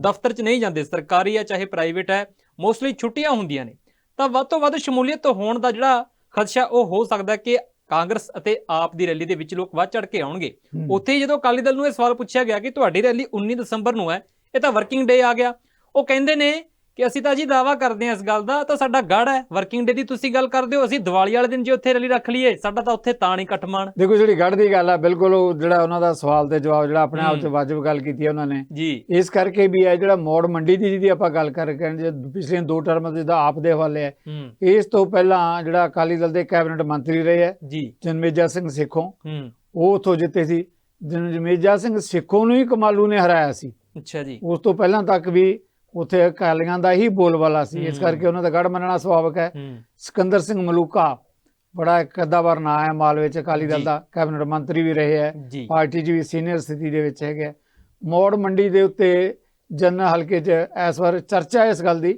ਦਫ਼ਤਰ 'ਚ ਨਹੀਂ ਜਾਂਦੇ ਸਰਕਾਰੀ ਹੈ ਚਾਹੇ ਪ੍ਰਾਈਵੇਟ ਹੈ ਮੋਸਟਲੀ ਛੁੱਟੀਆਂ ਹੁੰਦੀਆਂ ਨੇ। ਤਾਂ ਵੱਧ ਤੋਂ ਵੱਧ ਸ਼ਮੂਲੀਅਤ ਹੋਣ ਦਾ ਜਿਹੜਾ ਖਦਸ਼ਾ ਉਹ ਹੋ ਸਕਦਾ ਕਿ ਕਾਂਗਰਸ ਅਤੇ ਆਪ ਦੀ ਰੈਲੀ ਦੇ ਵਿੱਚ ਲੋਕ ਵੱਧ ਚੜ ਕੇ ਆਉਣਗੇ। ਉੱਥੇ ਜਦੋਂ ਅਕਾਲੀ ਦਲ ਨੂੰ ਇਹ ਸਵਾਲ ਪੁੱਛਿਆ ਗਿਆ ਕਿ ਤੁਹਾਡੀ ਰੈਲੀ 19 ਦਸੰਬਰ ਨੂੰ ਹੈ ਇਹ ਤਾਂ ਵਰਕਿੰਗ ਡੇ ਆ ਗਿਆ ਉਹ ਕਹਿੰਦੇ ਨੇ ਕਿ ਅਸੀਂ ਤਾਂ ਜੀ ਦਾਵਾ ਕਰਦੇ ਹਾਂ ਇਸ ਗੱਲ ਦਾ ਤਾਂ ਸਾਡਾ ਗੜ ਹੈ ਵਰਕਿੰਗ ਡੇ ਦੀ ਤੁਸੀਂ ਗੱਲ ਕਰਦੇ ਹੋ ਅਸੀਂ ਦੀਵਾਲੀ ਵਾਲੇ ਦਿਨ ਜੇ ਉੱਥੇ ਰੈਲੀ ਰੱਖ ਲਈਏ ਸਾਡਾ ਤਾਂ ਉੱਥੇ ਤਾਂ ਨਹੀਂ ਕਟਮਾਨ ਦੇਖੋ ਜਿਹੜੀ ਗੜ ਦੀ ਗੱਲ ਆ ਬਿਲਕੁਲ ਉਹ ਜਿਹੜਾ ਉਹਨਾਂ ਦਾ ਸਵਾਲ ਤੇ ਜਵਾਬ ਜਿਹੜਾ ਆਪਣੇ ਆਪ 'ਚ। ਵਾਜਬ ਗੱਲ ਕੀਤੀ ਹੈ ਉਹਨਾਂ ਨੇ। ਜੀ। ਇਸ ਕਰਕੇ ਵੀ ਹੈ ਜਿਹੜਾ ਮੋੜ ਮੰਡੀ ਦੀ ਜਿਹਦੀ ਆਪਾਂ ਗੱਲ ਕਰ ਰਹੇ ਹਾਂ ਜੇ ਪਿਛਲੇ ਦੋ ਟਰਮ ਦੇ ਦਾ ਆਪ ਦੇ ਹਵਾਲੇ ਹੈ। ਇਸ ਤੋਂ ਪਹਿਲਾਂ ਜਿਹੜਾ ਅਕਾਲੀ ਦਲ ਦੇ ਕੈਬਨਿਟ ਮੰਤਰੀ ਰਹੇ ਹੈ ਜੀ। ਜਨਮੇਜਾ ਸਿੰਘ ਸੇਖੋਂ। ਹੂੰ। ਉਹ ਉਥੋਂ ਜਿੱਤੇ ਸੀ। ਜਨਮੇਜਾ ਸਿੰਘ ਸੇਖੋਂ ਨੂੰ ਹੀ ਕਮਾਲੂ ਨੇ ਹਰਾਇਆ ਸੀ। ਅੱਛਾ ਜੀ। ਉਸ ਤੋਂ ਪਹਿਲਾਂ ਤੱਕ ਵੀ ਉਥੇ ਅਕਾਲੀਆਂ ਦਾ ਹੀ ਬੋਲਬਾਲਾ ਸੀ। ਇਸ। ਕਰਕੇ ਉਹਨਾਂ ਦਾ ਗੜ ਮੰਨਣਾ ਸੁਭਾਵਕ ਹੈ। ਸਿਕੰਦਰ ਸਿੰਘ ਮਲੂਕਾ ਬੜਾ ਇੱਕ ਅੱਦਾਵਾਰ ਨਾਂ ਹੈ ਮਾਲਵੇ ਚ ਅਕਾਲੀ ਦਲ। ਦਾ ਕੈਬਨਿਟ ਮੰਤਰੀ ਵੀ ਰਹੇ ਹੈ। ਪਾਰਟੀ 'ਚ ਵੀ ਸੀਨੀਅਰ ਸਥਿਤੀ ਦੇ ਵਿੱਚ ਹੈਗੇ ਮੋੜ ਮੰਡੀ ਦੇ ਉੱਤੇ ਜਨ ਹਲਕੇ 'ਚ ਇਸ ਵਾਰ ਚਰਚਾ ਇਸ ਗੱਲ ਦੀ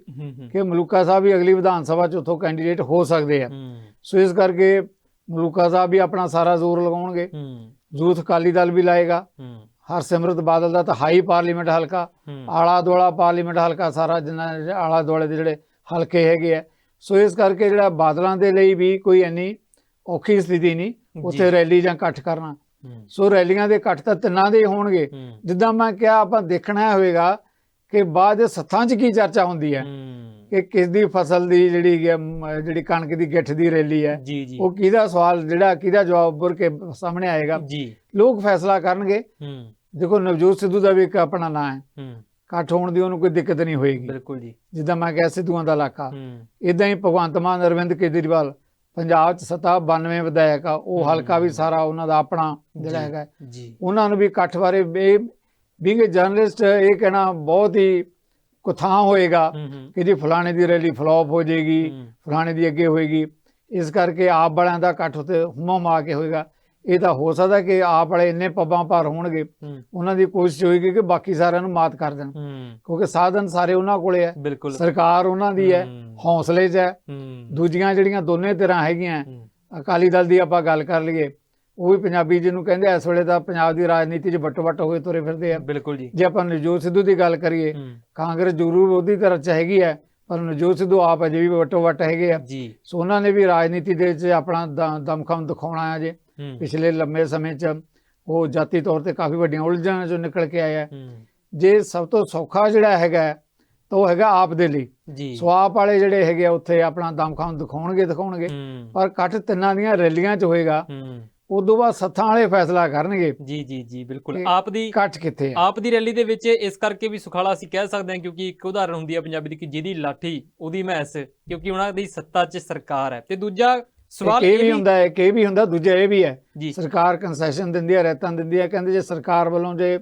ਕਿ ਮਲੂਕਾ ਸਾਹਿਬ ਵੀ ਅਗਲੀ ਵਿਧਾਨ ਸਭਾ 'ਚ ਉੱਥੋਂ ਕੈਂਡੀਡੇਟ ਹੋ ਸਕਦੇ ਆ। ਸੋ ਇਸ ਕਰਕੇ ਮਲੂਕਾ ਸਾਹਿਬ ਵੀ ਆਪਣਾ ਸਾਰਾ ਜ਼ੋਰ ਲਗਾਉਣਗੇ। ਯੂਥ ਅਕਾਲੀ ਦਲ ਵੀ ਲਾਏਗਾ। ਹਰਸਿਮਰਤ ਬਾਦਲ ਦਾ ਤਾਂ ਹਾਈ ਪਾਰਲੀਮੈਂਟ ਹਲਕਾ ਆਲਾ ਦੁਆਲਾ ਪਾਰਲੀਮੈਂਟ ਹਲਕਾ ਸਾਰਾ ਜਿੰਨਾ ਆਲਾ ਦੁਆਲੇ ਦੇ ਜਿਹੜੇ ਹਲਕੇ ਹੈਗੇ ਆ। ਸੋ ਇਸ ਕਰਕੇ ਜਿਹੜਾ ਬਾਦਲਾਂ ਦੇ ਲਈ ਵੀ ਕੋਈ ਇੰਨੀ ਔਖੀ ਸਥਿਤੀ ਨਹੀਂ ਉੱਥੇ ਰੈਲੀ ਜਾਂ ਇਕੱਠ ਕਰਨਾ। ਸੋ ਰੈਲੀਆਂ ਦੇ ਇਕੱਠ ਤਾਂ ਤਿੰਨਾਂ ਦੇ ਹੋਣਗੇ। ਜਿੱਦਾਂ ਮੈਂ ਕਿਹਾ ਆਪਾਂ ਦੇਖਣਾ ਹੋਵੇਗਾ ਕਿ ਬਾਅਦ ਸੱਥਾਂ 'ਚ ਕੀ ਚਰਚਾ ਹੁੰਦੀ ਹੈ। ਕਿ ਕਿਸ ਦੀ ਫਸਲ ਦੀ ਜਿਹੜੀ ਜਿਹੜੀ ਕਣਕ ਦੀ ਗਿੱਠ ਦੀ ਰੈਲੀ ਹੈ। ਉਹ ਕਿਹਦਾ ਸਵਾਲ ਜਿਹੜਾ ਕਿਹਦਾ ਜਵਾਬ ਉੱਭਰ ਕੇ ਸਾਹਮਣੇ ਆਏਗਾ। ਲੋਕ ਫੈਸਲਾ ਕਰਨਗੇ। ਦੇਖੋ ਨਵਜੋਤ ਸਿੱਧੂ ਦਾ ਵੀ ਇੱਕ ਆਪਣਾ ਨਾਂ ਹੈ। ਹੂੰ। ਇਕੱਠ ਹੋਣ ਦੀ ਉਹਨੂੰ ਕੋਈ ਦਿੱਕਤ ਨਹੀਂ ਹੋਏਗੀ। ਬਿਲਕੁਲ ਜੀ। ਜਿੱਦਾਂ ਮੈਂ ਕਿਹਾ ਸਿੱਧੂਆਂ ਦਾ ਇਲਾਕਾ। ਹੂੰ। ਇਦਾਂ ਹੀ ਭਗਵੰਤ ਮਾਨ ਅਰਵਿੰਦ ਕੇਜਰੀਵਾਲ ਪੰਜਾਬ 'ਚ ਸਤਾ 92 ਵਿਧਾਇਕ ਆ। ਉਹ। ਹਲਕਾ ਵੀ ਸਾਰਾ ਉਹਨਾਂ ਦਾ ਆਪਣਾ ਜਿਹੜਾ। ਹੈਗਾ। ਜੀ। ਉਹਨਾਂ ਨੂੰ ਵੀ ਇਕੱਠ ਬਾਰੇ ਬੀਂਗ ਜਰਨਲਿਸਟ ਇਹ ਕਹਿਣਾ ਬਹੁਤ ਹੀ ਕੁਥਾਂ ਹੋਏਗਾ ਕਿ ਜੀ ਫਲਾਣੇ ਦੀ ਰੈਲੀ ਫਲॉप ਹੋ ਜਾਏਗੀ ਫਲਾਣੇ ਦੀ ਅੱਗੇ ਹੋਏਗੀ। ਇਸ ਕਰਕੇ ਆਪ ਵਾਲਿਆਂ ਦਾ ਇਕੱਠ ਉੱਤੇ ਹੁਮਮ ਆ ਕੇ ਹੋਏਗਾ। ਇਹ ਤਾਂ ਹੋ ਸਕਦਾ ਕਿ ਆਪ ਵਾਲੇ ਇੰਨੇ ਪੱਬਾਂ ਭਾਰ ਹੋਣਗੇ ਉਹਨਾਂ ਦੀ ਕੋਸ਼ਿਸ਼ ਹੋਏਗੀ ਕਿ ਬਾਕੀ ਸਾਰਿਆਂ ਨੂੰ ਮਾਤ ਕਰ ਦੇਣ। ਕਿਉਂਕਿ ਸਾਧਨ ਸਾਰੇ ਉਹਨਾਂ ਕੋਲੇ ਹੈ। ਸਰਕਾਰ ਉਹਨਾਂ ਦੀ ਹੈ ਹੌਸਲੇ 'ਚ ਹੈ। ਦੂਜੀਆਂ ਜਿਹੜੀਆਂ ਦੋਨੇ ਤਰ੍ਹਾਂ ਹੈਗੀਆਂ ਅਕਾਲੀ ਦਲ ਦੀ ਆਪਾਂ ਗੱਲ ਕਰ ਲਈਏ ਉਹ ਵੀ ਪੰਜਾਬੀ ਜਿਹਨੂੰ ਕਹਿੰਦੇ ਇਸ ਵੇਲੇ ਤਾਂ ਪੰਜਾਬ ਦੀ ਰਾਜਨੀਤੀ 'ਚ ਵੱਟੋ ਵੱਟ ਹੋਏ ਤੁਰੇ ਫਿਰਦੇ ਆ। ਬਿਲਕੁਲ ਜੀ। ਜੇ ਆਪਾਂ ਨਵਜੋਤ ਸਿੱਧੂ ਦੀ ਗੱਲ ਕਰੀਏ ਕਾਂਗਰਸ ਜ਼ਰੂਰ ਉਹਦੀ ਤਰ੍ਹਾਂ ਚ ਹੈਗੀ ਹੈ ਪਰ ਨਵਜੋਤ ਸਿੱਧੂ ਆਪ ਅਜੇ ਵੀ ਵੱਟੋ ਵੱਟ ਹੈਗੇ ਆ। ਜੀ। ਸੋ ਉਹਨਾਂ ਨੇ ਵੀ ਰਾਜਨੀਤੀ ਦੇ ਵਿੱਚ ਆਪਣਾ ਦਮਖਮ ਦਿਖਾਉਣਾ ਹੈ ਜੇ ਪਿਛਲੇ ਲੰਮੇ ਸਮੇਂ 'ਚ ਉਹ ਜਾਤੀ ਤੌਰ ਤੇ ਕਾਫੀ ਵੱਡੀਆਂ ਉਲਝਣਾਂ ਚੋਂ ਨਿਕਲ ਕੇ ਆਇਆ। ਜੇ ਸਭ ਤੋਂ ਸੌਖਾ ਜਿਹੜਾ ਹੈਗਾ ਤਾਂ ਉਹ ਹੈਗਾ ਆਪ ਦੇ ਲਈ। ਜੀ। ਸੋ ਆਪ ਵਾਲੇ ਜਿਹੜੇ ਹੈਗੇ ਆ ਉੱਥੇ ਆਪਣਾ ਦਮਖਮ ਦਿਖਾਉਣਗੇ ਦਿਖਾਉਣਗੇ। ਪਰ ਇਕੱਠ ਤਿੰਨਾਂ ਦੀਆਂ ਰੈਲੀਆਂ 'ਚ ਹੋਏਗਾ ਉਦੋਂ ਬਾਅਦ ਸੱਥਾਂ ਵਾਲੇ ਫੈਸਲਾ ਕਰਨਗੇ। ਜੀ ਜੀ ਜੀ ਬਿਲਕੁਲ। ਆਪ ਦੀ ਇਕੱਠ ਕਿੱਥੇ ਆਪ ਦੀ ਰੈਲੀ ਦੇ ਵਿੱਚ ਇਸ ਕਰਕੇ ਵੀ ਸੁਖਾਲਾ ਅਸੀਂ ਕਹਿ ਸਕਦੇ ਹਾਂ ਕਿਉਂਕਿ ਇੱਕ ਉਦਾਹਰਨ ਹੁੰਦੀ ਹੈ ਪੰਜਾਬੀ ਦੀ ਕਿ ਜਿਹਦੀ ਲਾਠੀ ਉਹਦੀ ਮੈਸ ਕਿਉਂਕਿ ਉਹਨਾਂ ਦੀ ਸੱਤਾ 'ਚ ਸਰਕਾਰ ਹੈ। ਤੇ ਦੂਜਾ ਸਵਾਲ ਇਹ ਵੀ ਹੁੰਦਾ ਹੈ ਕਿ ਇਹ ਵੀ ਹੁੰਦਾ ਦੂਜਾ ਇਹ ਵੀ ਹੈ ਸਰਕਾਰ ਕੰਸੈਸ਼ਨ ਦਿੰਦੀ ਹੈ ਰੈਤਾਂ ਦਿੰਦੀ ਹੈ ਕਹਿੰਦੇ ਜੇ ਸਰਕਾਰ ਵੱਲੋਂ ਜੇ